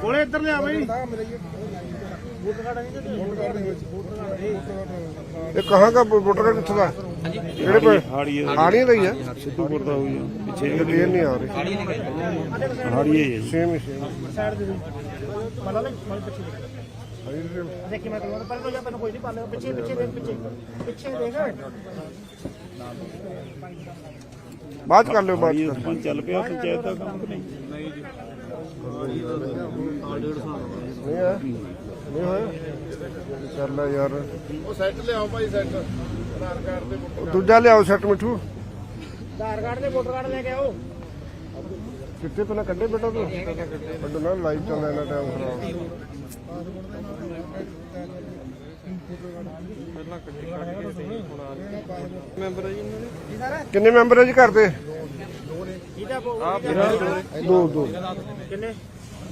ਕੋਲੇ ਇੱਧਰ ਲਿਆ ਬਈ। ਇਹ ਕਹਾਂ ਦਾ ਵੋਟਰ ਕਾਰਡ ਕਿੱਥੇ ਦਾ? ਕਿਹੜੇ ਪੇ ਹਾੜੀਏ ਹਾੜੀਆਂ ਦਾ। ਹੀ ਹੈ ਸਿੱਧੂਪੁਰ ਦਾ ਹੋਈ ਆ। ਪਿੱਛੇ ਡਿਟੇਲ ਨਹੀਂ ਆ ਰਹੀ ਹਾੜੀਏ ਹੀ। ਹੈ ਜੀ। ਸੇਮ ਹੀ ਸੇਮ। ਸਾਈਡ ਦੇ ਮਲਾ ਲੈ ਮਲ ਪਿੱਛੇ ਦੇਖ। ਦੇਖੀ ਮੈਂ ਕਹਿੰਦਾ ਪਰ ਜਾ ਮੈਨੂੰ ਕੋਈ ਨਹੀਂ ਪਾਲੇ ਪਿੱਛੇ ਪਿੱਛੇ ਦੇਖ ਪਿੱਛੇ। ਪਿੱਛੇ ਦੇਖ। ਬਾਅਦ 'ਚ ਕਰ ਲਿਓ ਹਾੜੀਏ ਕਰ ਚੱਲ ਪਿਆ ਪੰਚਾਇਤ ਦਾ ਕੰਮ ਕਿ ਨਹੀਂ ਨਹੀਂ ਹੈ ਨਹੀਂ ਹੋਇਆ? ਕਰ ਲੈ ਯਾਰ। ਉਹ ਸੈੱਟ ਲਿਆਓ ਭਾਈ ਸੈੱਟ। ਤੇ ਦੂਜਾ ਲਿਆਓ ਸੈੱਟ ਮਿੱਠੂ। ਆਧਾਰ ਕਾਰਡ ਤੇ ਵੋਟਰ ਕਾਰਡ ਲੈ ਕੇ ਆਓ। ਕਿੱਥੇ ਪਹਿਲਾਂ ਕੱਢੇ ਬੇਟਾ ਤੂੰ? ਕੱਢੋ ਨਾ ਲਾਈਵ ਚੱਲਦਾ ਇਹਨਾਂ ਟਾਈਮ ਖਰਾਬ। ਮੈਂਬਰ ਹੈ ਜੀ ਇਹਨਾਂ ਦੇ ਕਿੰਨੇ ਮੈਂਬਰ ਹੈ ਜੀ ਘਰ ਦੇ? ਇਹਦਾ ਦੋ ਦੋ। ਕਿੰਨੇ?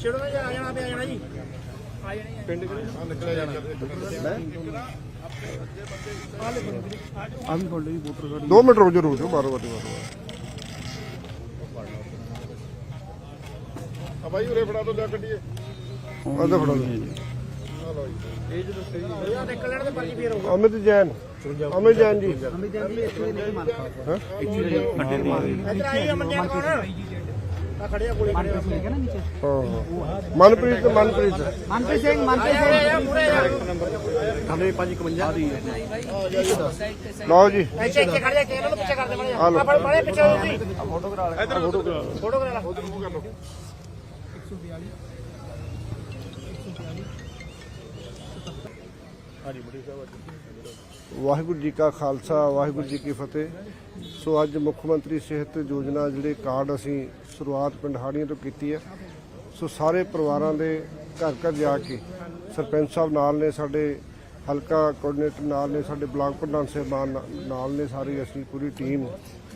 ਛੇੜੋ ਨਾ ਆ ਜਾਣਾ ਪਿਆ ਜਾਣਾ ਜੀ। ਆ ਨਿਕਲਿਆ ਜਾਣਾ। ਆ ਵੀ ਫੜ ਲਈ ਵੋਟਰ ਕਾਰਡ 2 ਮਿੰਟ ਰੁਕ ਜਾਓ ਰੁਕ ਜਾਓ ਮਾਰੋ ਬਾਟੀ ਮਾਰੋ ਆ ਭਾਈ ਉਰੇ ਫੜਾ ਦੋ ਲਿਆ ਕੱਢੀਏ। ਆਹ ਫੜਾ ਦਿਓ। ਇਹ ਨਿਕਲ ਲੈਣ ਤੇ ਪਰਚੀ ਫੇਰ ਹੋਊਗਾ। ਅਮਿਤ ਜੈਨ। ਅਮਿਤ ਜੈਨ ਜੀ। ਇੱਧਰ ਆਈ ਅਮਨ ਜੈਨ ਕੌਣ ਆ ਖੜਿਆ ਕੋਲੇ ਖੜਿਆ ਹਾਂ ਹਾਂ। ਮਨਪ੍ਰੀਤ ਤੇ ਮਨਪ੍ਰੀਤ। ਮਨਪ੍ਰੀਤ ਸਿੰਘ ਮਨਪ੍ਰੀਤ ਸਿੰਘ। ਲਓ ਜੀ। ਇੱਥੇ ਇੱਥੇ ਖੜ ਜਾ ਕੇ ਇਹਨਾਂ ਨੂੰ ਪਿੱਛੇ ਕਰ ਦੇ ਮੜੇ ਆ। ਲਓ। ਆ ਫੜ ਮੜੇ ਪਿੱਛੇ ਹੋ ਜੀ। ਫੋਟੋ ਕਰਾ ਲੈ। ਫੋਟੋ ਕਰਾ ਫੋਟੋ ਕਰਾ ਲੈ। ਵਾਹਿਗੁਰੂ ਜੀ ਕਾ ਖਾਲਸਾ, ਵਾਹਿਗੁਰੂ ਜੀ ਕੀ ਫਤਿਹ। ਸੋ ਅੱਜ ਮੁੱਖ ਮੰਤਰੀ ਸਿਹਤ ਯੋਜਨਾ ਜਿਹੜੇ ਕਾਰਡ ਅਸੀਂ ਸ਼ੁਰੂਆਤ ਪਿੰਡ ਹਾੜੀਆਂ ਤੋਂ ਕੀਤੀ ਹੈ। ਸੋ ਸਾਰੇ ਪਰਿਵਾਰਾਂ ਦੇ ਘਰ ਘਰ ਜਾ ਕੇ ਸਰਪੰਚ ਸਾਹਿਬ ਨਾਲ ਨੇ ਸਾਡੇ, ਹਲਕਾ ਕੋਆਰਡੀਨੇਟਰ ਨਾਲ ਨੇ ਸਾਡੇ ਬਲਾਕ ਪ੍ਰਧਾਨ ਸਾਹਿਬਾਨ ਨਾ- ਨਾਲ ਨੇ ਸਾਰੀ ਅਸੀਂ ਪੂਰੀ ਟੀਮ,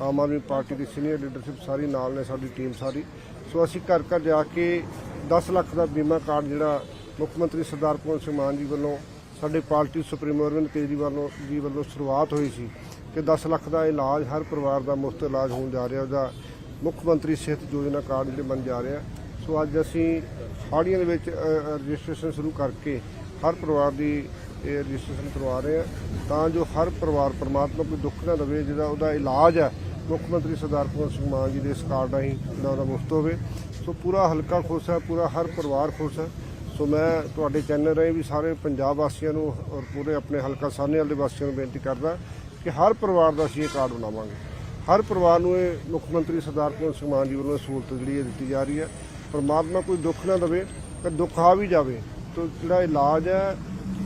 ਆਮ ਆਦਮੀ ਪਾਰਟੀ ਦੀ ਸੀਨੀਅਰ ਲੀਡਰਸ਼ਿਪ ਸਾਰੀ ਨਾਲ ਨੇ ਸਾਡੀ ਟੀਮ ਸਾਰੀ। ਸੋ ਅਸੀਂ ਘਰ ਘਰ ਜਾ ਕੇ 10 ਲੱਖ ਦਾ ਬੀਮਾ ਕਾਰਡ ਜਿਹੜਾ ਮੁੱਖ ਮੰਤਰੀ ਸਰਦਾਰ ਭਗਵੰਤ ਸਿੰਘ ਮਾਨ ਜੀ ਵੱਲੋਂ ਸਾਡੇ ਪਾਰਟੀ ਸੁਪਰੀਮੋ ਅਰਵਿੰਦ ਕੇਜਰੀਵਾਲ ਨੂੰ- ਜੀ ਵੱਲੋਂ ਸ਼ੁਰੂਆਤ ਹੋਈ ਸੀ ਕਿ 10 ਲੱਖ ਦਾ ਇਲਾਜ ਹਰ ਪਰਿਵਾਰ ਦਾ ਮੁਫਤ ਇਲਾਜ ਹੋਣ ਜਾ ਰਿਹਾ ਉਹਦਾ ਮੁੱਖ ਮੰਤਰੀ ਸਿਹਤ ਯੋਜਨਾ ਕਾਰਡ ਜਿਹੜੇ ਬਣ ਜਾ ਰਿਹਾ ਸੋ ਅੱਜ ਅਸੀਂ ਹਾੜੀਆਂ ਦੇ ਵਿੱਚ ਰਜਿਸਟ੍ਰੇਸ਼ਨ ਸ਼ੁਰੂ ਕਰਕੇ ਹਰ ਪਰਿਵਾਰ ਦੀ ਇਹ ਰਜਿਸਟ੍ਰੇਸ਼ਨ ਕਰਵਾ ਰਹੇ ਹਾਂ ਤਾਂ ਜੋ ਹਰ ਪਰਿਵਾਰ ਪਰਮਾਤਮਾ ਕੋਈ ਦੁੱਖ ਨਾ ਦੇਵੇ, ਜਿਹਦਾ ਉਹਦਾ ਇਲਾਜ ਹੈ ਮੁੱਖ ਮੰਤਰੀ ਸਰਦਾਰ ਭਗਵੰਤ ਸਿੰਘ ਮਾਨ ਜੀ ਦੇ ਇਸ ਕਾਰਡ ਰਾਹੀਂ ਜਿਹੜਾ ਉਹਦਾ ਮੁਫਤ ਹੋਵੇ। ਸੋ ਪੂਰਾ ਹਲਕਾ ਖੁਸ਼ ਹੈ ਪੂਰਾ ਹਰ ਪਰਿਵਾਰ ਖੁਸ਼ ਹੈ ਸੋ ਮੈਂ ਤੁਹਾਡੇ ਚੈਨਲ ਰਾਹੀਂ ਵੀ ਸਾਰੇ ਪੰਜਾਬ ਵਾਸੀਆਂ ਨੂੰ ਔਰ ਪੂਰੇ ਆਪਣੇ ਹਲਕਾ ਸਾਹਨੇਵਾਲ ਦੇ ਵਾਸੀਆਂ ਨੂੰ ਬੇਨਤੀ ਕਰਦਾ ਕਿ ਹਰ ਪਰਿਵਾਰ ਦਾ ਅਸੀਂ ਇਹ ਕਾਰਡ ਬਣਾਵਾਂਗੇ। ਹਰ ਪਰਿਵਾਰ ਨੂੰ ਇਹ ਮੁੱਖ ਮੰਤਰੀ ਸਰਦਾਰ ਭਗਵੰਤ ਸਿੰਘ ਮਾਨ ਜੀ ਵੱਲੋਂ ਇਹ ਸਹੂਲਤ ਜਿਹੜੀ ਹੈ ਦਿੱਤੀ ਜਾ ਰਹੀ ਹੈ। ਪਰਮਾਤਮਾ ਕੋਈ ਦੁੱਖ ਨਾ ਦੇਵੇ, ਤੇ ਦੁੱਖ ਆ ਵੀ ਜਾਵੇ, ਤਾਂ ਜਿਹੜਾ ਇਲਾਜ ਹੈ,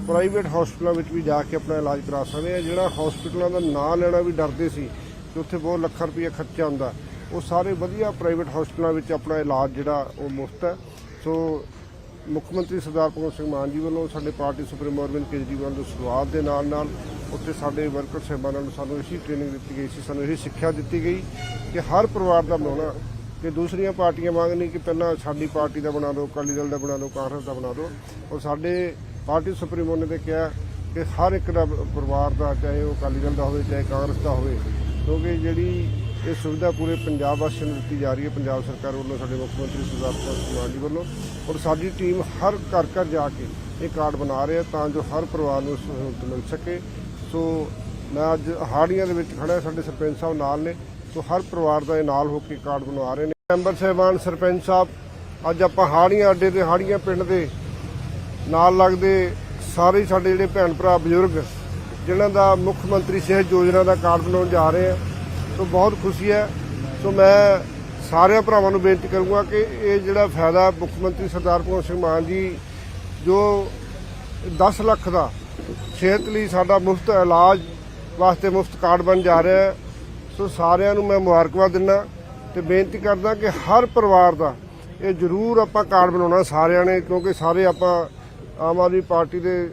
ਪ੍ਰਾਈਵੇਟ ਹਸਪਤਾਲਾਂ ਵਿੱਚ ਵੀ ਜਾ ਕੇ ਆਪਣਾ ਇਲਾਜ ਕਰਾ ਸਕਦੇ ਆ ਜਿਹੜਾ ਹਸਪਤਾਲਾਂ ਦਾ ਨਾਂ ਲੈਣਾ ਵੀ ਡਰਦੇ ਸੀ ਕਿ ਉੱਥੇ ਬਹੁਤ ਲੱਖਾਂ ਰੁਪਏ ਖਰਚਾ ਹੁੰਦਾ, ਉਹ ਸਾਰੇ ਵਧੀਆ ਪ੍ਰਾਈਵੇਟ ਹਸਪਤਾਲਾਂ ਵਿੱਚ ਆਪਣਾ ਇਲਾਜ ਜਿਹੜਾ ਉਹ ਮੁਫਤ ਹੈ। ਸੋ ਮੁੱਖ ਮੰਤਰੀ ਸਰਦਾਰ ਭਗਵੰਤ ਸਿੰਘ ਮਾਨ ਜੀ ਵੱਲੋਂ ਸਾਡੇ ਪਾਰਟੀ ਸੁਪਰੀਮੋ ਅਰਵਿੰਦ ਕੇਜਰੀਵਾਲ ਦੀ ਸ਼ੁਰੂਆਤ ਦੇ ਨਾਲ ਨਾਲ ਉੱਥੇ ਸਾਡੇ ਵਰਕਰ ਸਾਹਿਬਾਨਾਂ ਨੂੰ ਸਾਨੂੰ ਇਸੀ ਟ੍ਰੇਨਿੰਗ ਦਿੱਤੀ ਗਈ ਸੀ, ਸਾਨੂੰ ਇਹ ਸਿੱਖਿਆ ਦਿੱਤੀ ਗਈ ਕਿ ਹਰ ਪਰਿਵਾਰ ਦਾ ਬਣਾਉਣਾ, ਕਿ ਦੂਸਰੀਆਂ ਪਾਰਟੀਆਂ ਵਾਂਗ ਨਹੀਂ ਕਿ ਪਹਿਲਾਂ ਸਾਡੀ ਪਾਰਟੀ ਦਾ ਬਣਾ ਦਿਓ, ਅਕਾਲੀ ਦਲ ਦਾ ਬਣਾ ਦਿਓ, ਕਾਂਗਰਸ ਦਾ ਬਣਾ ਦਿਓ। ਔਰ ਸਾਡੇ ਪਾਰਟੀ ਸੁਪਰੀਮੋ ਨੇ ਤੇ ਕਿਹਾ ਕਿ ਹਰ ਇੱਕ ਦਾ ਪਰਿਵਾਰ ਦਾ, ਚਾਹੇ ਉਹ ਅਕਾਲੀ ਦਲ ਦਾ ਹੋਵੇ, ਚਾਹੇ ਕਾਂਗਰਸ ਦਾ ਹੋਵੇ, ਕਿਉਂਕਿ ਜਿਹੜੀ ਇਹ ਸੁਵਿਧਾ ਪੂਰੇ ਪੰਜਾਬ ਵਾਸੀਆਂ ਨੂੰ ਦਿੱਤੀ ਜਾ ਰਹੀ ਹੈ। ਪੰਜਾਬ ਸਰਕਾਰ ਵੱਲੋਂ, ਸਾਡੇ ਮੁੱਖ ਮੰਤਰੀ ਸਰਦਾਰ ਭਗਵੰਤ ਸਿੰਘ ਮਾਨ ਜੀ ਵੱਲੋਂ ਔਰ ਸਾਡੀ ਟੀਮ ਹਰ ਘਰ ਘਰ ਜਾ ਕੇ ਇਹ ਕਾਰਡ ਬਣਾ ਰਹੇ ਆ ਤਾਂ ਜੋ ਹਰ ਪਰਿਵਾਰ ਨੂੰ ਸਹੂਲਤ ਮਿਲ ਸਕੇ। ਸੋ ਮੈਂ ਅੱਜ ਹਾੜੀਆਂ ਦੇ ਵਿੱਚ ਖੜਾ ਸਾਡੇ ਸਰਪੰਚ ਸਾਹਿਬ ਨਾਲ ਨੇ। ਸੋ ਹਰ ਪਰਿਵਾਰ ਦਾ ਇਹ ਨਾਲ ਹੋ ਕੇ ਕਾਰਡ ਬਣਵਾ ਰਹੇ ਨੇ। ਮੈਂਬਰ ਸਾਹਿਬਾਨ, ਸਰਪੰਚ ਸਾਹਿਬ, ਅੱਜ ਆਪਾਂ ਹਾੜੀਆਂ, ਅੱਡੇ ਤੇ ਹਾੜੀਆਂ, ਪਿੰਡ ਦੇ ਨਾਲ ਲੱਗਦੇ ਸਾਰੇ ਸਾਡੇ ਜਿਹੜੇ ਭੈਣ ਭਰਾ ਬਜ਼ੁਰਗ, ਜਿਨ੍ਹਾਂ ਦਾ ਮੁੱਖ ਮੰਤਰੀ ਸਿਹਤ ਯੋਜਨਾ ਦਾ ਕਾਰਡ ਬਣਾਉਣ ਜਾ ਰਹੇ ਆ ਸੋ ਬਹੁਤ ਖੁਸ਼ੀ ਹੈ। ਸੋ ਮੈਂ ਸਾਰਿਆਂ ਭਰਾਵਾਂ ਨੂੰ ਬੇਨਤੀ ਕਰੂੰਗਾ ਕਿ ਇਹ ਜਿਹੜਾ ਫਾਇਦਾ ਮੁੱਖ ਮੰਤਰੀ ਸਰਦਾਰ ਭਗਵੰਤ ਸਿੰਘ ਮਾਨ ਜੀ, ਜੋ 10 ਲੱਖ ਦਾ ਸਿਹਤ ਲਈ ਸਾਡਾ ਮੁਫਤ ਇਲਾਜ ਵਾਸਤੇ ਮੁਫਤ ਕਾਰਡ ਬਣ ਜਾ ਰਿਹਾ ਹੈ। ਸੋ ਸਾਰਿਆਂ ਨੂੰ ਮੈਂ ਮੁਬਾਰਕਬਾਦ ਦਿੰਦਾ ਤੇ ਬੇਨਤੀ ਕਰਦਾ ਕਿ ਹਰ ਪਰਿਵਾਰ ਦਾ ਇਹ ਜ਼ਰੂਰ ਆਪਾਂ ਕਾਰਡ ਬਣਾਉਣਾ ਸਾਰਿਆਂ ਨੇ, ਕਿਉਂਕਿ ਸਾਰੇ ਆਪਾਂ ਆਮ ਆਦਮੀ ਪਾਰਟੀ ਦੇ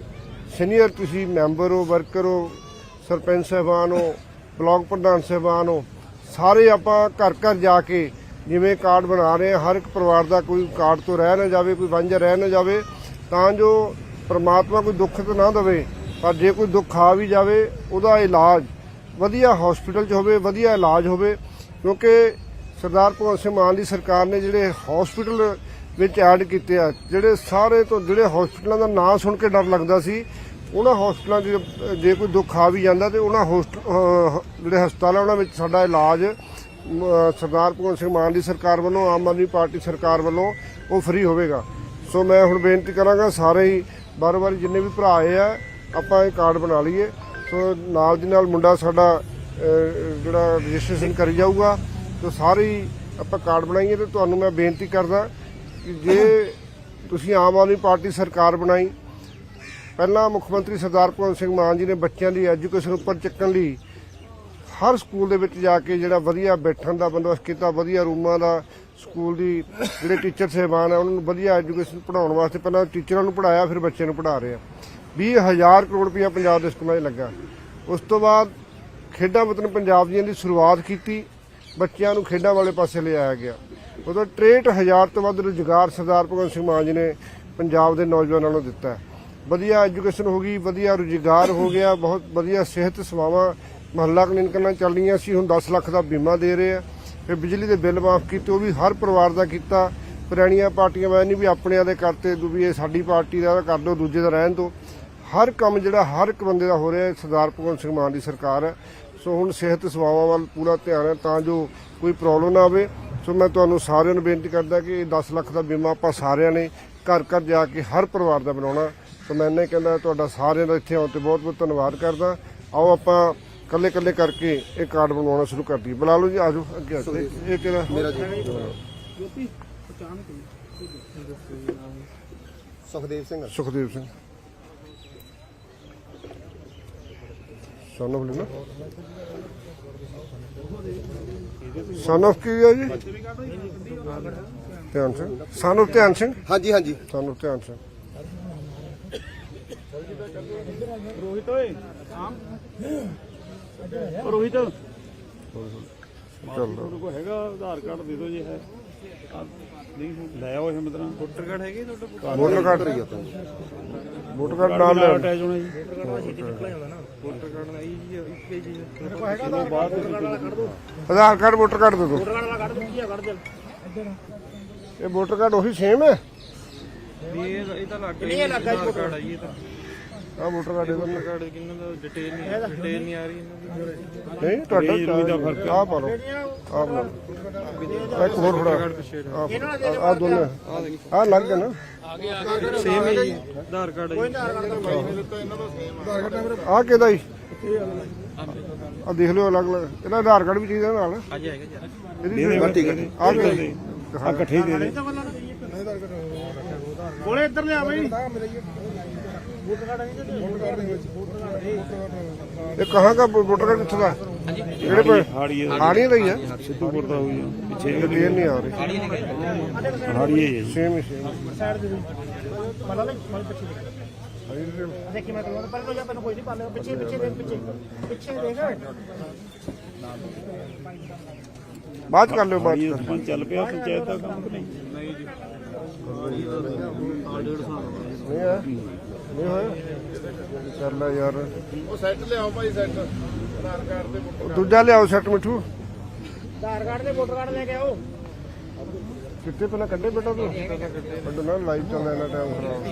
ਸੀਨੀਅਰ ਤੁਸੀਂ ਮੈਂਬਰ ਹੋ, ਵਰਕਰ ਹੋ, ਸਰਪੰਚ ਸਾਹਿਬਾਨ ਹੋ ਬਲਾਕ ਪ੍ਰਧਾਨ ਸਾਹਿਬਾਨ ਹੋ ਸਾਰੇ ਆਪਾਂ ਘਰ ਘਰ ਜਾ ਕੇ ਜਿਵੇਂ ਕਾਰਡ ਬਣਾ ਰਹੇ ਹਾਂ, ਹਰ ਇੱਕ ਪਰਿਵਾਰ ਦਾ ਕੋਈ ਕਾਰਡ ਤੋਂ ਰਹਿ ਨਾ ਜਾਵੇ, ਕੋਈ ਵਾਂਝਾ ਰਹਿ ਨਾ ਜਾਵੇ, ਤਾਂ ਜੋ ਪ੍ਰਮਾਤਮਾ ਕੋਈ ਦੁੱਖ ਤਾਂ ਨਾ ਦੇਵੇ, ਪਰ ਜੇ ਕੋਈ ਦੁੱਖ ਆ ਵੀ ਜਾਵੇ, ਉਹਦਾ ਇਲਾਜ ਵਧੀਆ ਹਸਪੀਟਲ 'ਚ ਹੋਵੇ, ਵਧੀਆ ਇਲਾਜ ਹੋਵੇ, ਕਿਉਂਕਿ ਸਰਦਾਰ ਭਗਵੰਤ ਸਿੰਘ ਮਾਨ ਦੀ ਸਰਕਾਰ ਨੇ ਜਿਹੜੇ ਹਸਪੀਟਲ ਵਿੱਚ ਐਡ ਕੀਤੇ ਆ, ਜਿਹੜੇ ਸਾਰੇ ਤੋਂ ਜਿਹੜੇ ਹਸਪੀਟਲਾਂ ਦਾ ਨਾਂ ਸੁਣ ਕੇ ਡਰ ਲੱਗਦਾ ਸੀ ਉਹਨਾਂ ਹਸਪਤਾਲਾਂ 'ਚ ਜੇ ਕੋਈ ਦੁੱਖ ਆ ਵੀ ਜਾਂਦਾ ਤੇ ਉਹਨਾਂ ਹੋਸਟ- ਜਿਹੜੇ ਹਸਪਤਾਲ ਆ ਉਹਨਾਂ ਵਿੱਚ ਸਾਡਾ ਇਲਾਜ ਸਰਦਾਰ ਭਗਵੰਤ ਸਿੰਘ ਮਾਨ ਦੀ ਸਰਕਾਰ ਵੱਲੋਂ, ਆਮ ਆਦਮੀ ਪਾਰਟੀ ਸਰਕਾਰ ਵੱਲੋਂ ਉਹ ਫ੍ਰੀ ਹੋਵੇਗਾ। ਸੋ ਮੈਂ ਹੁਣ ਬੇਨਤੀ ਕਰਾਂਗਾ ਸਾਰੇ ਹੀ ਬਾਰ-ਬਾਰ ਜਿੰਨੇ ਵੀ ਭਰਾ ਆਏ ਆ, ਆਪਾਂ ਇਹ ਕਾਰਡ ਬਣਾ ਲਈਏ। ਸੋ ਨਾਲ ਦੀ ਨਾਲ ਮੁੰਡਾ ਸਾਡਾ ਜਿਹੜਾ ਰਜਿਸਟ੍ਰੇਸ਼ਨ ਕਰੀ ਜਾਊਗਾ ਸੋ ਸਾਰੇ ਹੀ ਆਪਾਂ ਕਾਰਡ ਬਣਾਈਏ ਤੇ ਤੁਹਾਨੂੰ ਮੈਂ ਬੇਨਤੀ ਕਰਦਾ ਕਿ ਜੇ ਤੁਸੀਂ ਆਮ ਆਦਮੀ ਪਾਰਟੀ ਸਰਕਾਰ ਬਣਾਈ ਪਹਿਲਾਂ ਮੁੱਖ ਮੰਤਰੀ ਸਰਦਾਰ ਭਗਵੰਤ ਸਿੰਘ ਮਾਨ ਜੀ ਨੇ ਬੱਚਿਆਂ ਦੀ ਐਜੂਕੇਸ਼ਨ ਉੱਪਰ ਚੱਕਣ ਲਈ ਹਰ ਸਕੂਲ ਦੇ ਵਿੱਚ ਜਾ ਕੇ ਜਿਹੜਾ ਵਧੀਆ ਬੈਠਣ ਦਾ ਬੰਦੋਬਸਤ ਕੀਤਾ, ਵਧੀਆ ਰੂਮਾਂ ਦਾ, ਸਕੂਲ ਦੀ ਜਿਹੜੇ ਟੀਚਰ ਸਹਿਬਾਨ ਆ, ਉਹਨਾਂ ਨੂੰ ਵਧੀਆ ਐਜੂਕੇਸ਼ਨ ਪੜਾਉਣ ਵਾਸਤੇ ਪਹਿਲਾਂ ਟੀਚਰਾਂ ਨੂੰ ਪੜਾਇਆ ਫਿਰ ਬੱਚਿਆਂ ਨੂੰ ਪੜਾ ਰਹੇ ਆ। 20000 ਕਰੋੜ ਰੁਪਇਆ ਪੰਜਾਬ ਦੇ ਸਕੂਲਾਂ 'ਚ ਲੱਗਾ। ਉਸ ਤੋਂ ਬਾਅਦ ਖੇਡਾਂ ਵਤਨ ਪੰਜਾਬ ਦੀਆਂ ਦੀ ਸ਼ੁਰੂਆਤ ਕੀਤੀ, ਬੱਚਿਆਂ ਨੂੰ ਖੇਡਾਂ ਵਾਲੇ ਪਾਸੇ ਲਿਆਇਆ ਗਿਆ। ਉਦੋਂ 63000 ਤੋਂ ਵੱਧ ਰੁਜ਼ਗਾਰ ਸਰਦਾਰ ਭਗਵੰਤ ਸਿੰਘ ਮਾਨ ਜੀ ਨੇ ਪੰਜਾਬ ਦੇ ਨੌਜਵਾਨਾਂ ਨੂੰ ਦਿੱਤਾ। ਵਧੀਆ ਐਜੂਕੇਸ਼ਨ ਹੋ ਗਈ, ਵਧੀਆ ਰੁਜ਼ਗਾਰ ਹੋ ਗਿਆ, ਬਹੁਤ ਵਧੀਆ ਸਿਹਤ ਸੇਵਾਵਾਂ ਮਹੱਲਾ ਕਲੀਨਿਕਾਂ ਨਾਲ ਚੱਲ ਰਹੀਆਂ ਸੀ, ਹੁਣ 10 ਲੱਖ ਦਾ ਬੀਮਾ ਦੇ ਰਹੇ ਆ। ਫਿਰ ਬਿਜਲੀ ਦੇ ਬਿੱਲ ਮਾਫ ਕੀਤੇ, ਉਹ ਵੀ ਹਰ ਪਰਿਵਾਰ ਦਾ ਕੀਤਾ। ਪੁਰਾਣੀਆਂ ਪਾਰਟੀਆਂ ਮੈਂ ਨਹੀਂ ਵੀ ਆਪਣਿਆਂ ਦੇ ਕਰਤੇ ਦੂ ਵੀ ਇਹ ਸਾਡੀ ਪਾਰਟੀ ਦਾ ਕਰ ਦਿਓ ਦੂਜੇ ਦਾ ਰਹਿਣ ਦਿਓ ਹਰ ਕੰਮ ਜਿਹੜਾ, ਹਰ ਇੱਕ ਬੰਦੇ ਦਾ ਹੋ ਰਿਹਾ ਸਰਦਾਰ ਭਗਵੰਤ ਸਿੰਘ ਮਾਨ ਦੀ ਸਰਕਾਰ ਹੈ। ਸੋ ਹੁਣ ਸਿਹਤ ਸੇਵਾਵਾਂ ਵੱਲ ਪੂਰਾ ਧਿਆਨ ਹੈ, ਤਾਂ ਜੋ ਕੋਈ ਪ੍ਰੋਬਲਮ ਨਾ ਆਵੇ। ਸੋ ਮੈਂ ਤੁਹਾਨੂੰ ਸਾਰਿਆਂ ਨੂੰ ਬੇਨਤੀ ਕਰਦਾ ਕਿ ਇਹ 10 ਲੱਖ ਦਾ ਬੀਮਾ ਆਪਾਂ ਸਾਰਿਆਂ ਨੇ ਘਰ ਘਰ ਜਾ ਕੇ ਹਰ ਪਰਿਵਾਰ ਦਾ ਬਣਾਉਣਾ। ਸੋ ਮੈਂ ਇਹਨੇ ਕਹਿੰਦਾ ਤੁਹਾਡਾ ਸਾਰਿਆਂ ਦਾ ਇੱਥੇ ਆਉਣ ਤੇ ਬਹੁਤ ਬਹੁਤ ਧੰਨਵਾਦ ਕਰਦਾ। ਆਓ ਆਪਾਂ ਕੱਲੇ ਕੱਲੇ ਕਰਕੇ ਇਹ ਕਾਰਡ ਬਣਾਉਣਾ ਸ਼ੁਰੂ ਕਰ ਦਈਏ। ਬੁਲਾ ਲਓ ਜੀ ਆਜੋ ਅੱਗੇ ਆਜੋ ਇਹ ਕਿਹੜਾ? ਮੇਰਾ ਜੀ। ਸੁਖਦੇਵ ਸਿੰਘ। ਸੁਖਦੇਵ ਸਿੰਘ। ਸਨ ਆਫ ਲੈਣਾ ਸਨ ਆਫ ਕੀ ਹੈ ਜੀ? ਧਿਆਨ ਸਿੰਘ? ਸਨ ਆਫ ਧਿਆਨ ਸਿੰਘ? ਹਾਂਜੀ ਹਾਂਜੀ। ਸਨ ਆਫ ਧਿਆਨ ਸਿੰਘ। ਰੋਹਿਤ ਓਏ ਓ ਰੋਹਿਤ। ਚੱਲ। ਤੁਹਾਡੇ ਕੋਲ ਹੈਗਾ ਆਧਾਰ ਕਾਰਡ ਦੇ ਦਿਓ ਜੇ ਹੈ। ਆਹ, ਨਹੀਂ ਲੈ ਆਓ ਇਹ ਮਤਲਬ ਵੋਟਰ ਕਾਰਡ ਹੈਗੇ ਤੁਹਾਡੇ ਕੋਲ? ਵੋਟਰ ਕਾਰਡ ਵੋਟਰ ਕਾਰਡ ਨਾਲ ਲੈ ਅਟੈਚ ਹੋਣਾ ਜੀ ਆਧਾਰ ਕਾਰਡ? ਵੋਟਰ ਕਾਰਡ ਦੇ ਦਿਓ। ਵੋਟਰ ਕਾਰਡ ਵਾਲਾ ਕੱਢ ਦੋ ਕੀ ਆ ਕੱਢ ਦੇ। ਇਹ ਵੋਟਰ ਕਾਰਡ ਉਹੀ ਸੇਮ ਹੈ। ਇਹ ਤਾਂ ਲੱਗਾ ਜੀ ਵੋਟਰ ਆ ਵੋਟਰ ਕਾਰਡ ਇਹਦਾ ਕਾਰਡ ਕਿੰਨਾ ਦਾ ਡਿਟੇਲ ਨਹੀਂ ਡਿਟੇਲ ਨਹੀਂ ਆ ਰਹੀ ਇਹਨਾਂ ਦੀ। ਨਹੀਂ ਤੁਹਾਡਾ ਜ਼ਰੂਰੀ ਦਾ ਫ਼ਰਕ। ਆ। ਪਾ ਲਓ। ਆ ਪਾ ਲਓ। ਇੱਕ ਹੋਰ ਫੜਾ। ਆ ਦੋਨੇ। ਆ ਲੱਗ ਗਿਆ ਨਾ। ਸੇਮ ਹੈ ਜੀ ਆਧਾਰ ਕਾਰਡ ਹੈ ਆ ਕਿਹਦਾ ਜੀ? ਆ ਦੇਖ ਲਿਓ ਅਲੱਗ ਅਲੱਗ। ਇਹਦਾ ਆਧਾਰ ਕਾਰਡ ਵੀ ਚਾਹੀਦਾ ਨਾਲ। ਹਾਂਜੀ ਹੈਗਾ ਜੀ। ਇਹਦੀ ਦੇ ਦੇ ਆ ਆ ਇਕੱਠੇ ਹੀ ਦੇ ਦੇ। ਕੋਲੇ ਇੱਧਰ ਲਿਆ ਬਈ। ਇਹ ਕਹਾਂ ਦਾ ਵੋਟਰ ਕਾਰਡ ਕਿੱਥੋਂ ਦਾ? ਕਿਹੜੇ ਪਿੰਡ? ਹਾੜੀਏ ਦਾ। ਹੀ ਹੈ। ਸਿੱਧੂਪੁਰ ਦਾ ਹੋਈ ਆ ਪਿੱਛੇ ਇਹ ਕਲੀਅਰ ਨਹੀਂ ਆ ਰਹੀ। ਹਾੜੀਏ ਹੀ ਜੀ। ਸੇਮ ਹੀ ਸੇਮ ਸਾਈਡ ਦੇ ਮਲਾ ਲੈ ਮਲ ਪਿੱਛੇ ਦੇਖ। ਦੇਖੀ ਮੈਂ ਤੁਹਾਨੂੰ ਪਰ ਜਾ ਮੈਨੂੰ ਕੋਈ ਨਹੀਂ ਪਾਲੇ ਪਿੱਛੇ ਪਿੱਛੇ ਦੇਖ ਪਿੱਛੇ। ਪਿੱਛੇ ਦੇਖ। ਬਾਅਦ ਚ ਕਰ ਲਿਓ ਸਰਪੰਚ ਚੱਲ ਪਿਆ ਪੰਚਾਇਤ ਦਾ ਕੰਮ। ਕਿ ਨਹੀਂ ਨਹੀਂ ਹੈ ਨਹੀਂ ਹੋਇਆ ਕਰ ਲੈ ਯਾਰ। ਉਹ ਸੈੱਟ ਲਿਆਓ ਭਾਈ ਸੈੱਟ ਆਧਾਰ ਕਾਰਡ ਤੇ ਉਹ ਦੂਜਾ ਲਿਆਓ ਸੈੱਟ ਮਿੱਠੂ। ਆਧਾਰ ਕਾਰਡ ਤੇ ਵੋਟਰ ਕਾਰਡ ਲੈ ਕੇ ਆਓ। ਕਿੱਥੇ ਪਹਿਲਾਂ ਕੱਢੇ ਬੇਟਾ ਤੂੰ? ਕੱਢੋ ਨਾ ਲਾਈਵ ਚੱਲਦਾ ਇਹਨਾਂ ਟਾਈਮ ਖਰਾਬ।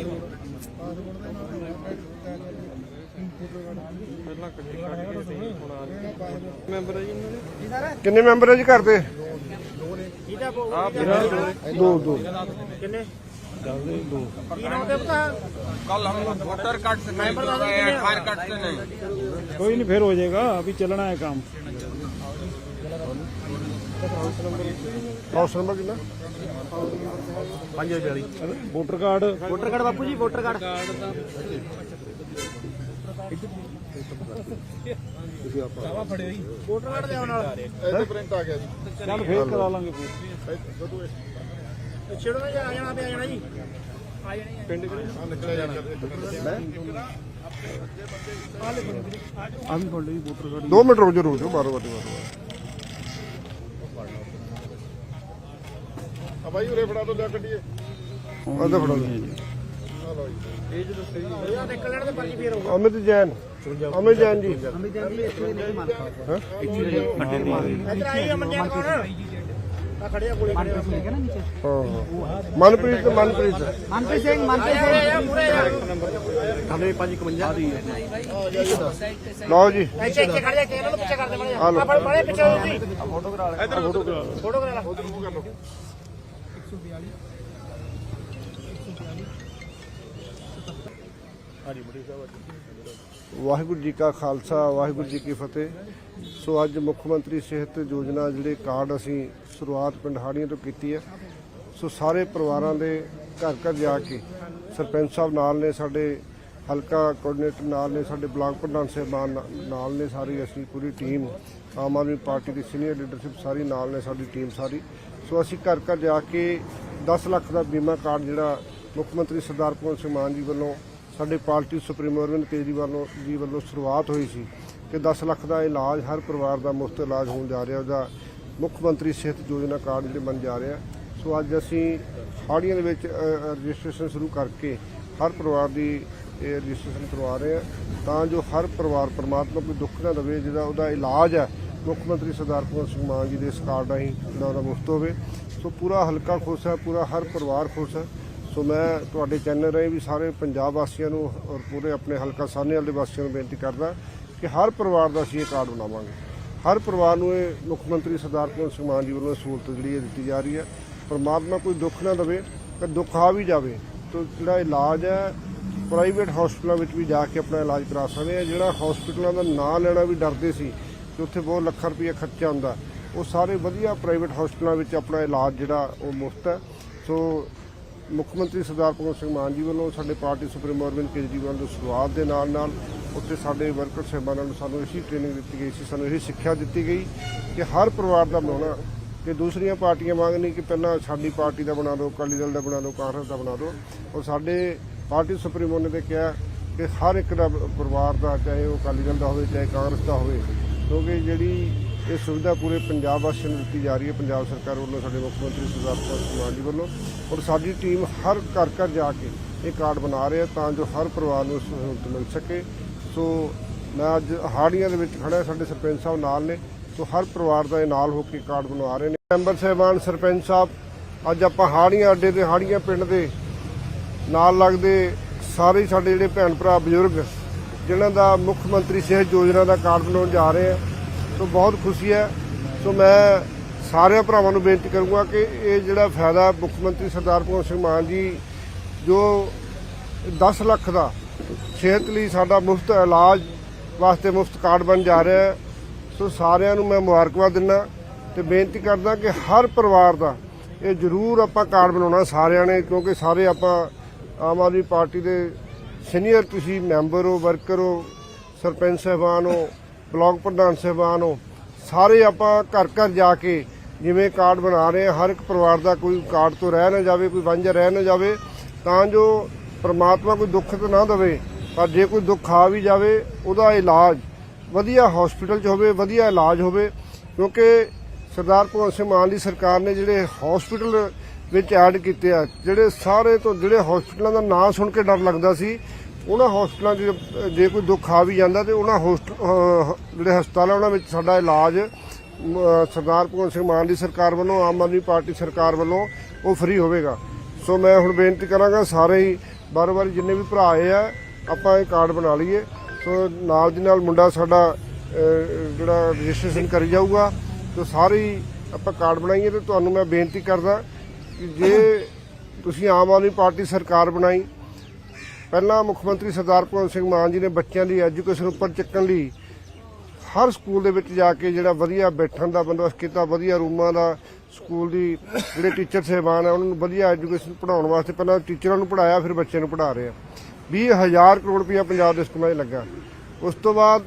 ਮੈਂਬਰ ਹੈ ਜੀ ਇਹਨਾਂ ਦੇ। ਕਿੰਨੇ ਮੈਂਬਰ ਹੈ ਜੀ ਘਰ ਦੇ? ਇਹਦਾ ਕੋ ਦੋ ਦੋ। ਕਿੰਨੇ? ਕੀ ਨਾਮ ਤੇ ਪਤਾ कल हम वोटर कार्ड से नहीं जुड़ रहे हैं आधार कार्ड से नहीं ਕੋਈ ਨਹੀਂ ਫਿਰ ਹੋ ਜਾਏਗਾ ਅਭੀ ਚੱਲਣਾ ਹੈ ਕੰਮ ਹਾਊਸ ਨੰਬਰ ਕਿੰਨਾ ਵੋਟਰ ਕਾਰਡ ਵੋਟਰ ਕਾਰਡ ਬਾਪੂ ਜੀ ਵੋਟਰ ਕਾਰਡ ਵੋਟਰ ਕਾਰਡ ਲਿਆਓ ਨਾਲ ਇਹਦੇ ਪ੍ਰਿੰਟ ਆ ਗਿਆ ਜੀ ਚੱਲ ਫੇਰ ਕਰਾ ਲਾਂਗੇ ਫਿਰ ਛੇੜੋ ਨਾ ਜੀ, ਆ ਜਾਣਾ ਪਿਆ ਆ ਜਾਣਾ ਜੀ। ਪਿੰਡ ਕਿਹੜੇ? ਆ ਨਿਕਲਿਆ ਜਾਣਾ। ਆ ਵੀ ਫੜ ਲਈ ਵੋਟਰ ਕਾਰਡ 2 ਮਿੰਟ ਰੁਕ ਜਾਓ ਰੁਕ ਜਾਓ ਬਾਰੋ ਬਾਰੋ ਬਾਰੋ ਆ ਭਾਈ ਉਰੇ ਫੜਾ ਦੋ ਲਿਆ ਕੱਢੀਏ। ਆਹ ਫੜਾ ਦਿਓ। ਇਹ ਦੇਖ ਲੈਣ ਤੇ ਪਰਚੀ ਫੇਰ ਹੋਊਗਾ ਅਮਿਤ ਜੈਨ। ਅਮਿਤ ਜੈਨ ਜੀ। ਇੱਧਰ ਆਈ ਅਮਨ ਜੈਨ ਕੌਣ ਆ ਖੜਿਆ ਕੋਲੇ ਖੜਿਆ ਹਾਂ ਹਾਂ। ਮਨਪ੍ਰੀਤ ਤੇ ਮਨਪ੍ਰੀਤ। ਮਨਪ੍ਰੀਤ ਸਿੰਘ ਮਨਪ੍ਰੀਤ ਸਿੰਘ। ਹਮੇ 551 ਦੀ ਲਓ ਜੀ। ਇੱਥੇ ਇੱਥੇ ਖੜ ਜਾ ਕੇ ਇਹਨਾਂ ਨੂੰ ਪਿੱਛੇ ਕਰ ਦੇ ਮੜੇ ਆ ਲਓ। ਆਪਾਂ ਬੜੇ ਪਿੱਛੇ ਹੋ ਜੀ ਫੋਟੋ ਕਰਾ ਲੈ। ਫੋਟੋ ਕਰਾ ਲੈ। ਵਾਹਿਗੁਰੂ ਜੀ ਕਾ ਖਾਲਸਾ ਵਾਹਿਗੁਰੂ ਜੀ ਕੀ ਫਤਿਹ। ਸੋ ਅੱਜ ਮੁੱਖ ਮੰਤਰੀ ਸਿਹਤ ਯੋਜਨਾ ਜਿਹੜੇ ਕਾਰਡ ਅਸੀਂ ਸ਼ੁਰੂਆਤ ਪਿੰਡ ਹਾੜੀਆਂ ਤੋਂ ਕੀਤੀ ਹੈ। ਸੋ ਸਾਰੇ ਪਰਿਵਾਰਾਂ ਦੇ ਘਰ ਘਰ ਜਾ ਕੇ ਸਰਪੰਚ ਸਾਹਿਬ ਨਾਲ ਨੇ, ਸਾਡੇ ਹਲਕਾ ਕੋਆਰਡੀਨੇਟਰ ਨਾਲ ਨੇ, ਸਾਡੇ ਬਲਾਕ ਪ੍ਰਧਾਨ ਸਾਹਿਬਾਨ ਨਾ- ਨਾਲ ਨੇ ਸਾਰੀ, ਅਸੀਂ ਪੂਰੀ ਟੀਮ ਆਮ ਆਦਮੀ ਪਾਰਟੀ ਦੀ ਸੀਨੀਅਰ ਲੀਡਰਸ਼ਿਪ ਸਾਰੀ ਨਾਲ ਨੇ, ਸਾਡੀ ਟੀਮ ਸਾਰੀ। ਸੋ ਅਸੀਂ ਘਰ ਘਰ ਜਾ ਕੇ 10 ਲੱਖ ਦਾ ਬੀਮਾ ਕਾਰਡ ਜਿਹੜਾ ਮੁੱਖ ਮੰਤਰੀ ਸਰਦਾਰ ਭਗਵੰਤ ਸਿੰਘ ਮਾਨ ਜੀ ਵੱਲੋਂ, ਸਾਡੇ ਪਾਰਟੀ ਸੁਪਰੀਮੋ ਅਰਵਿੰਦ ਕੇਜਰੀਵਾਲ ਜੀ ਵੱਲੋਂ ਸ਼ੁਰੂਆਤ ਹੋਈ ਸੀ ਕਿ 10 ਲੱਖ ਦਾ ਇਲਾਜ, ਹਰ ਪਰਿਵਾਰ ਦਾ ਮੁਫਤ ਇਲਾਜ ਹੋਣ ਜਾ ਰਿਹਾ, ਉਹਦਾ ਮੁੱਖ ਮੰਤਰੀ ਸਿਹਤ ਯੋਜਨਾ ਕਾਰਡ ਜਿਹੜੇ ਬਣ ਜਾ ਰਿਹਾ ਸੋ ਅੱਜ ਅਸੀਂ ਹਾੜੀਆਂ ਦੇ ਵਿੱਚ ਰਜਿਸਟ੍ਰੇਸ਼ਨ ਸ਼ੁਰੂ ਕਰਕੇ ਹਰ ਪਰਿਵਾਰ ਦੀ ਇਹ ਰਜਿਸਟ੍ਰੇਸ਼ਨ ਕਰਵਾ ਰਹੇ ਹਾਂ ਤਾਂ ਜੋ ਹਰ ਪਰਿਵਾਰ ਪਰਮਾਤਮਾ ਕੋਈ ਦੁੱਖ ਨਾ ਦੇਵੇ, ਜਿਹਦਾ ਉਹਦਾ ਇਲਾਜ ਹੈ ਮੁੱਖ ਮੰਤਰੀ ਸਰਦਾਰ ਭਗਵੰਤ ਸਿੰਘ ਮਾਨ ਜੀ ਦੇ ਇਸ ਕਾਰਡ ਰਾਹੀਂ ਜਿਹੜਾ ਉਹਦਾ ਮੁਫਤ ਹੋਵੇ। ਸੋ ਪੂਰਾ ਹਲਕਾ ਖੁਸ਼ ਹੈ ਪੂਰਾ ਹਰ ਪਰਿਵਾਰ ਖੁਸ਼ ਹੈ ਸੋ ਮੈਂ ਤੁਹਾਡੇ ਚੈਨਲ ਰਾਹੀਂ ਵੀ ਸਾਰੇ ਪੰਜਾਬ ਵਾਸੀਆਂ ਨੂੰ ਔਰ ਪੂਰੇ ਆਪਣੇ ਹਲਕਾ ਸਾਹਨੇਵਾਲ ਦੇ ਵਾਸੀਆਂ ਨੂੰ ਬੇਨਤੀ ਕਰਦਾ ਕਿ ਹਰ ਪਰਿਵਾਰ ਦਾ ਅਸੀਂ ਇਹ ਕਾਰਡ ਬਣਾਵਾਂਗੇ। ਹਰ ਪਰਿਵਾਰ ਨੂੰ ਇਹ ਮੁੱਖ ਮੰਤਰੀ ਸਰਦਾਰ ਭਗਵੰਤ ਸਿੰਘ ਮਾਨ ਜੀ ਵੱਲੋਂ ਇਹ ਸਹੂਲਤ ਜਿਹੜੀ ਹੈ ਦਿੱਤੀ ਜਾ ਰਹੀ ਹੈ। ਪਰਮਾਤਮਾ ਕੋਈ ਦੁੱਖ ਨਾ ਦੇਵੇ ਕਿ ਦੁੱਖ ਆ ਵੀ ਜਾਵੇ, ਤਾਂ ਜਿਹੜਾ ਇਲਾਜ ਹੈ ਪ੍ਰਾਈਵੇਟ ਹਸਪਤਾਲਾਂ ਵਿੱਚ ਵੀ ਜਾ ਕੇ ਆਪਣਾ ਇਲਾਜ ਕਰਾ ਸਕਦੇ ਆ ਜਿਹੜਾ ਹਸਪਤਾਲਾਂ ਦਾ ਨਾਂ ਲੈਣਾ ਵੀ ਡਰਦੇ ਸੀ ਕਿ ਉੱਥੇ ਬਹੁਤ ਲੱਖਾਂ ਰੁਪਏ ਖਰਚਾ ਹੁੰਦਾ। ਉਹ ਸਾਰੇ ਵਧੀਆ ਪ੍ਰਾਈਵੇਟ ਹਸਪਤਾਲਾਂ ਵਿੱਚ ਆਪਣਾ ਇਲਾਜ ਜਿਹੜਾ ਉਹ ਮੁਫਤ ਹੈ। ਸੋ ਮੁੱਖ ਮੰਤਰੀ ਸਰਦਾਰ ਭਗਵੰਤ ਸਿੰਘ ਮਾਨ ਜੀ ਵੱਲੋਂ ਸਾਡੇ ਪਾਰਟੀ ਸੁਪਰੀਮੋ ਅਰਵਿੰਦ ਕੇਜਰੀਵਾਲ ਦੀ ਸ਼ੁਰੂਆਤ ਦੇ ਨਾਲ ਨਾਲ ਉੱਥੇ ਸਾਡੇ ਵਰਕਰ ਸਾਹਿਬਾਨਾਂ ਨੂੰ ਸਾਨੂੰ ਇਸੀ ਟ੍ਰੇਨਿੰਗ ਦਿੱਤੀ ਗਈ ਸੀ, ਸਾਨੂੰ ਇਹੀ ਸਿੱਖਿਆ ਦਿੱਤੀ ਗਈ ਕਿ ਹਰ ਪਰਿਵਾਰ ਦਾ ਬਣਾਉਣਾ, ਕਿ ਦੂਸਰੀਆਂ ਪਾਰਟੀਆਂ ਵਾਂਗ ਨਹੀਂ ਕਿ ਪਹਿਲਾਂ ਸਾਡੀ ਪਾਰਟੀ ਦਾ ਬਣਾ ਦਿਓ, ਅਕਾਲੀ ਦਲ ਦਾ ਬਣਾ ਦਿਓ, ਕਾਂਗਰਸ ਦਾ ਬਣਾ ਦਿਓ। ਔਰ ਸਾਡੇ ਪਾਰਟੀ ਸੁਪਰੀਮੋ ਨੇ ਤੇ ਕਿਹਾ ਕਿ ਹਰ ਇੱਕ ਦਾ ਪਰਿਵਾਰ ਦਾ, ਚਾਹੇ ਉਹ ਅਕਾਲੀ ਦਲ ਦਾ ਹੋਵੇ, ਚਾਹੇ ਕਾਂਗਰਸ ਦਾ ਹੋਵੇ, ਕਿਉਂਕਿ ਜਿਹੜੀ ਇਹ ਸੁਵਿਧਾ ਪੂਰੇ ਪੰਜਾਬ ਵਾਸੀਆਂ ਨੂੰ ਦਿੱਤੀ ਜਾ ਰਹੀ ਹੈ। ਪੰਜਾਬ ਸਰਕਾਰ ਵੱਲੋਂ ਸਾਡੇ ਮੁੱਖ ਮੰਤਰੀ ਸਰਦਾਰ ਭਗਵੰਤ ਮਾਨ ਜੀ ਵੱਲੋਂ ਔਰ ਸਾਡੀ ਟੀਮ ਹਰ ਘਰ ਘਰ ਜਾ ਕੇ ਇਹ ਕਾਰਡ ਬਣਾ ਰਹੇ ਆ ਤਾਂ ਜੋ ਹਰ ਪਰਿਵਾਰ ਨੂੰ ਸਹੂਲਤ ਮਿਲ ਸਕੇ। ਸੋ ਮੈਂ ਅੱਜ ਹਾੜੀਆਂ ਦੇ ਵਿੱਚ ਖੜਾ ਸਾਡੇ ਸਰਪੰਚ ਸਾਹਿਬ ਨਾਲ ਨੇ। ਸੋ ਹਰ ਪਰਿਵਾਰ ਦਾ ਇਹ ਨਾਲ ਹੋ ਕੇ ਕਾਰਡ ਬਣਵਾ ਰਹੇ ਨੇ। ਮੈਂਬਰ ਸਾਹਿਬਾਨ, ਸਰਪੰਚ ਸਾਹਿਬ, ਅੱਜ ਆਪਾਂ ਹਾੜੀਆਂ ਅੱਡੇ ਤੇ ਹਾੜੀਆਂ ਪਿੰਡ ਦੇ ਨਾਲ ਲੱਗਦੇ ਸਾਰੇ ਸਾਡੇ ਜਿਹੜੇ ਭੈਣ ਭਰਾ, ਬਜ਼ੁਰਗ, ਜਿਨ੍ਹਾਂ ਦਾ ਮੁੱਖ ਮੰਤਰੀ ਸਿਹਤ ਯੋਜਨਾ ਦਾ ਕਾਰਡ ਬਣਾਉਣ ਜਾ ਰਹੇ ਆ ਸੋ ਬਹੁਤ ਖੁਸ਼ੀ ਹੈ। ਸੋ ਮੈਂ ਸਾਰੇ ਭਰਾਵਾਂ ਨੂੰ ਬੇਨਤੀ ਕਰੂੰਗਾ ਕਿ ਇਹ ਜਿਹੜਾ ਫਾਇਦਾ ਮੁੱਖ ਮੰਤਰੀ ਸਰਦਾਰ ਭਗਵੰਤ ਸਿੰਘ ਮਾਨ ਜੀ ਜੋ 10 ਲੱਖ ਦਾ ਸਿਹਤ ਲਈ ਸਾਡਾ ਮੁਫਤ ਇਲਾਜ ਵਾਸਤੇ ਮੁਫਤ ਕਾਰਡ ਬਣ ਜਾ ਰਿਹਾ ਹੈ, ਸੋ ਸਾਰਿਆਂ ਨੂੰ ਮੈਂ ਮੁਬਾਰਕਬਾਦ ਦਿੰਦਾ ਤੇ ਬੇਨਤੀ ਕਰਦਾ ਕਿ ਹਰ ਪਰਿਵਾਰ ਦਾ ਇਹ ਜ਼ਰੂਰ ਆਪਾਂ ਕਾਰਡ ਬਣਾਉਣਾ ਸਾਰਿਆਂ ਨੇ, ਕਿਉਂਕਿ ਸਾਰੇ ਆਪਾਂ ਆਮ ਆਦਮੀ ਪਾਰਟੀ ਦੇ ਸੀਨੀਅਰ ਤੁਸੀਂ ਮੈਂਬਰ ਹੋ, ਵਰਕਰ ਹੋ, ਸਰਪੰਚ ਸਾਹਿਬਾਨ ਹੋ ਬਲਾਕ ਪ੍ਰਧਾਨ ਸਾਹਿਬਾਨ ਹੋ ਸਾਰੇ ਆਪਾਂ ਘਰ ਘਰ ਜਾ ਕੇ ਜਿਵੇਂ ਕਾਰਡ ਬਣਾ ਰਹੇ ਹਾਂ, ਹਰ ਇੱਕ ਪਰਿਵਾਰ ਦਾ ਕੋਈ ਕਾਰਡ ਤੋਂ ਰਹਿ ਨਾ ਜਾਵੇ, ਕੋਈ ਵਾਂਝਾ ਰਹਿ ਨਾ ਜਾਵੇ, ਤਾਂ ਜੋ ਪ੍ਰਮਾਤਮਾ ਕੋਈ ਦੁੱਖ ਤਾਂ ਨਾ ਦੇਵੇ, ਪਰ ਜੇ ਕੋਈ ਦੁੱਖ ਆ ਵੀ ਜਾਵੇ, ਉਹਦਾ ਇਲਾਜ ਵਧੀਆ ਹਸਪੀਟਲ 'ਚ ਹੋਵੇ, ਵਧੀਆ ਇਲਾਜ ਹੋਵੇ, ਕਿਉਂਕਿ ਸਰਦਾਰ ਭਗਵੰਤ ਸਿੰਘ ਮਾਨ ਦੀ ਸਰਕਾਰ ਨੇ ਜਿਹੜੇ ਹਸਪੀਟਲ ਵਿੱਚ ਐਡ ਕੀਤੇ ਆ, ਜਿਹੜੇ ਸਾਰੇ ਤੋਂ ਜਿਹੜੇ ਹਸਪੀਟਲਾਂ ਦਾ ਨਾਂ ਸੁਣ ਕੇ ਡਰ ਲੱਗਦਾ ਸੀ ਉਹਨਾਂ ਹਸਪਤਾਲਾਂ 'ਚ ਜੇ ਕੋਈ ਦੁੱਖ ਆ ਵੀ ਜਾਂਦਾ ਤੇ ਉਹਨਾਂ ਹੋਸਟ- ਜਿਹੜੇ ਹਸਪਤਾਲ ਆ, ਉਹਨਾਂ ਵਿੱਚ ਸਾਡਾ ਇਲਾਜ ਸਰਦਾਰ ਭਗਵੰਤ ਸਿੰਘ ਮਾਨ ਦੀ ਸਰਕਾਰ ਵੱਲੋਂ, ਆਮ ਆਦਮੀ ਪਾਰਟੀ ਸਰਕਾਰ ਵੱਲੋਂ ਉਹ ਫ੍ਰੀ ਹੋਵੇਗਾ। ਸੋ ਮੈਂ ਹੁਣ ਬੇਨਤੀ ਕਰਾਂਗਾ ਸਾਰੇ ਹੀ ਬਾਰ-ਬਾਰ ਜਿੰਨੇ ਵੀ ਭਰਾ ਆਏ ਆ, ਆਪਾਂ ਇਹ ਕਾਰਡ ਬਣਾ ਲਈਏ। ਸੋ ਨਾਲ ਦੀ ਨਾਲ ਮੁੰਡਾ ਸਾਡਾ ਜਿਹੜਾ ਰਜਿਸਟ੍ਰੇਸ਼ਨ ਕਰੀ ਜਾਊਗਾ ਸੋ ਸਾਰੇ ਹੀ ਆਪਾਂ ਕਾਰਡ ਬਣਾਈਏ ਤੇ ਤੁਹਾਨੂੰ ਮੈਂ ਬੇਨਤੀ ਕਰਦਾ ਕਿ ਜੇ ਤੁਸੀਂ ਆਮ ਆਦਮੀ ਪਾਰਟੀ ਸਰਕਾਰ ਬਣਾਈ ਪਹਿਲਾਂ ਮੁੱਖ ਮੰਤਰੀ ਸਰਦਾਰ ਭਗਵੰਤ ਸਿੰਘ ਮਾਨ ਜੀ ਨੇ ਬੱਚਿਆਂ ਦੀ ਐਜੂਕੇਸ਼ਨ ਉੱਪਰ ਚੱਕਣ ਲਈ ਹਰ ਸਕੂਲ ਦੇ ਵਿੱਚ ਜਾ ਕੇ ਜਿਹੜਾ ਵਧੀਆ ਬੈਠਣ ਦਾ ਬੰਦੋਬਸਤ ਕੀਤਾ, ਵਧੀਆ ਰੂਮਾਂ ਦਾ, ਸਕੂਲ ਦੀ ਜਿਹੜੇ ਟੀਚਰ ਸਹਿਬਾਨ ਆ, ਉਹਨਾਂ ਨੂੰ ਵਧੀਆ ਐਜੂਕੇਸ਼ਨ ਪੜਾਉਣ ਵਾਸਤੇ ਪਹਿਲਾਂ ਟੀਚਰਾਂ ਨੂੰ ਪੜਾਇਆ ਫਿਰ ਬੱਚਿਆਂ ਨੂੰ ਪੜਾ ਰਹੇ ਆ। 20000 ਕਰੋੜ ਰੁਪਇਆ ਪੰਜਾਬ ਦੇ ਸਕੂਲਾਂ 'ਚ ਲੱਗਾ। ਉਸ ਤੋਂ ਬਾਅਦ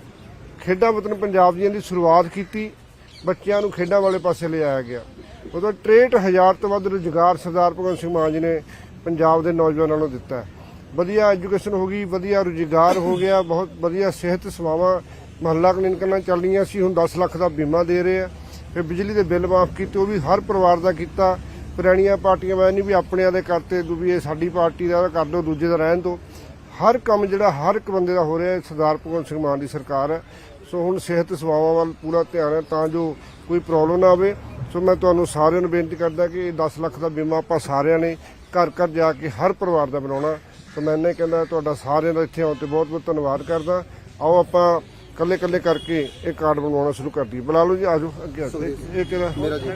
ਖੇਡਾਂ ਵਤਨ ਪੰਜਾਬ ਦੀਆਂ ਦੀ ਸ਼ੁਰੂਆਤ ਕੀਤੀ, ਬੱਚਿਆਂ ਨੂੰ ਖੇਡਾਂ ਵਾਲੇ ਪਾਸੇ ਲਿਆਇਆ ਗਿਆ। ਉਦੋਂ 63000 ਤੋਂ ਵੱਧ ਰੁਜ਼ਗਾਰ ਸਰਦਾਰ ਭਗਵੰਤ ਸਿੰਘ ਮਾਨ ਜੀ ਨੇ ਪੰਜਾਬ ਦੇ ਨੌਜਵਾਨਾਂ ਨੂੰ ਦਿੱਤਾ। ਵਧੀਆ ਐਜੂਕੇਸ਼ਨ ਹੋ ਗਈ, ਵਧੀਆ ਰੁਜ਼ਗਾਰ ਹੋ ਗਿਆ, ਬਹੁਤ ਵਧੀਆ ਸਿਹਤ ਸੇਵਾਵਾਂ ਮਹੱਲਾ ਕਲੀਨਿਕਾਂ ਚੱਲ ਰਹੀਆਂ ਸੀ, ਹੁਣ 10 ਲੱਖ ਦਾ ਬੀਮਾ ਦੇ ਰਹੇ ਆ। ਫਿਰ ਬਿਜਲੀ ਦੇ ਬਿੱਲ ਮਾਫ ਕੀਤੇ, ਉਹ ਵੀ ਹਰ ਪਰਿਵਾਰ ਦਾ ਕੀਤਾ। ਪੁਰਾਣੀਆਂ ਪਾਰਟੀਆਂ ਮੈਂ ਨਹੀਂ ਵੀ ਆਪਣਿਆਂ ਦੇ ਕਰਤੇ ਦੂ ਇਹ ਸਾਡੀ ਪਾਰਟੀ ਦਾ ਕਰ ਦਿਓ ਦੂਜੇ ਦਾ ਰਹਿਣ ਦਿਓ ਹਰ ਕੰਮ ਜਿਹੜਾ, ਹਰ ਇੱਕ ਬੰਦੇ ਦਾ ਹੋ ਰਿਹਾ ਸਰਦਾਰ ਭਗਵੰਤ ਸਿੰਘ ਮਾਨ ਦੀ ਸਰਕਾਰ। ਹੈ ਸੋ ਹੁਣ ਸਿਹਤ ਸੇਵਾਵਾਂ ਵੱਲ ਪੂਰਾ ਧਿਆਨ ਹੈ, ਤਾਂ ਜੋ ਕੋਈ ਪ੍ਰੋਬਲਮ ਨਾ ਆਵੇ। ਸੋ ਮੈਂ ਤੁਹਾਨੂੰ ਸਾਰਿਆਂ ਨੂੰ ਬੇਨਤੀ ਕਰਦਾ ਕਿ ਇਹ 10 ਲੱਖ ਦਾ ਬੀਮਾ ਆਪਾਂ ਸਾਰਿਆਂ ਨੇ ਘਰ ਘਰ ਜਾ ਕੇ ਹਰ ਪਰਿਵਾਰ ਦਾ ਬਣਾਉਣਾ। ਸੋ ਮੈਂ ਇਹਨੇ ਕਹਿੰਦਾ ਤੁਹਾਡਾ ਸਾਰਿਆਂ ਦਾ ਇੱਥੇ ਆਉਣ ਤੇ ਬਹੁਤ ਬਹੁਤ ਧੰਨਵਾਦ ਕਰਦਾ। ਆਓ ਆਪਾਂ ਕੱਲੇ ਕੱਲੇ ਕਰਕੇ ਇਹ ਕਾਰਡ ਬਣਵਾਉਣਾ ਸ਼ੁਰੂ ਕਰ ਦਈਏ। ਬੁਲਾ ਲਓ ਜੀ ਆਜੋ ਅੱਗੇ ਆ ਜਾਓ। ਇਹ ਕਿਹੜਾ ਮੇਰਾ ਜੀ।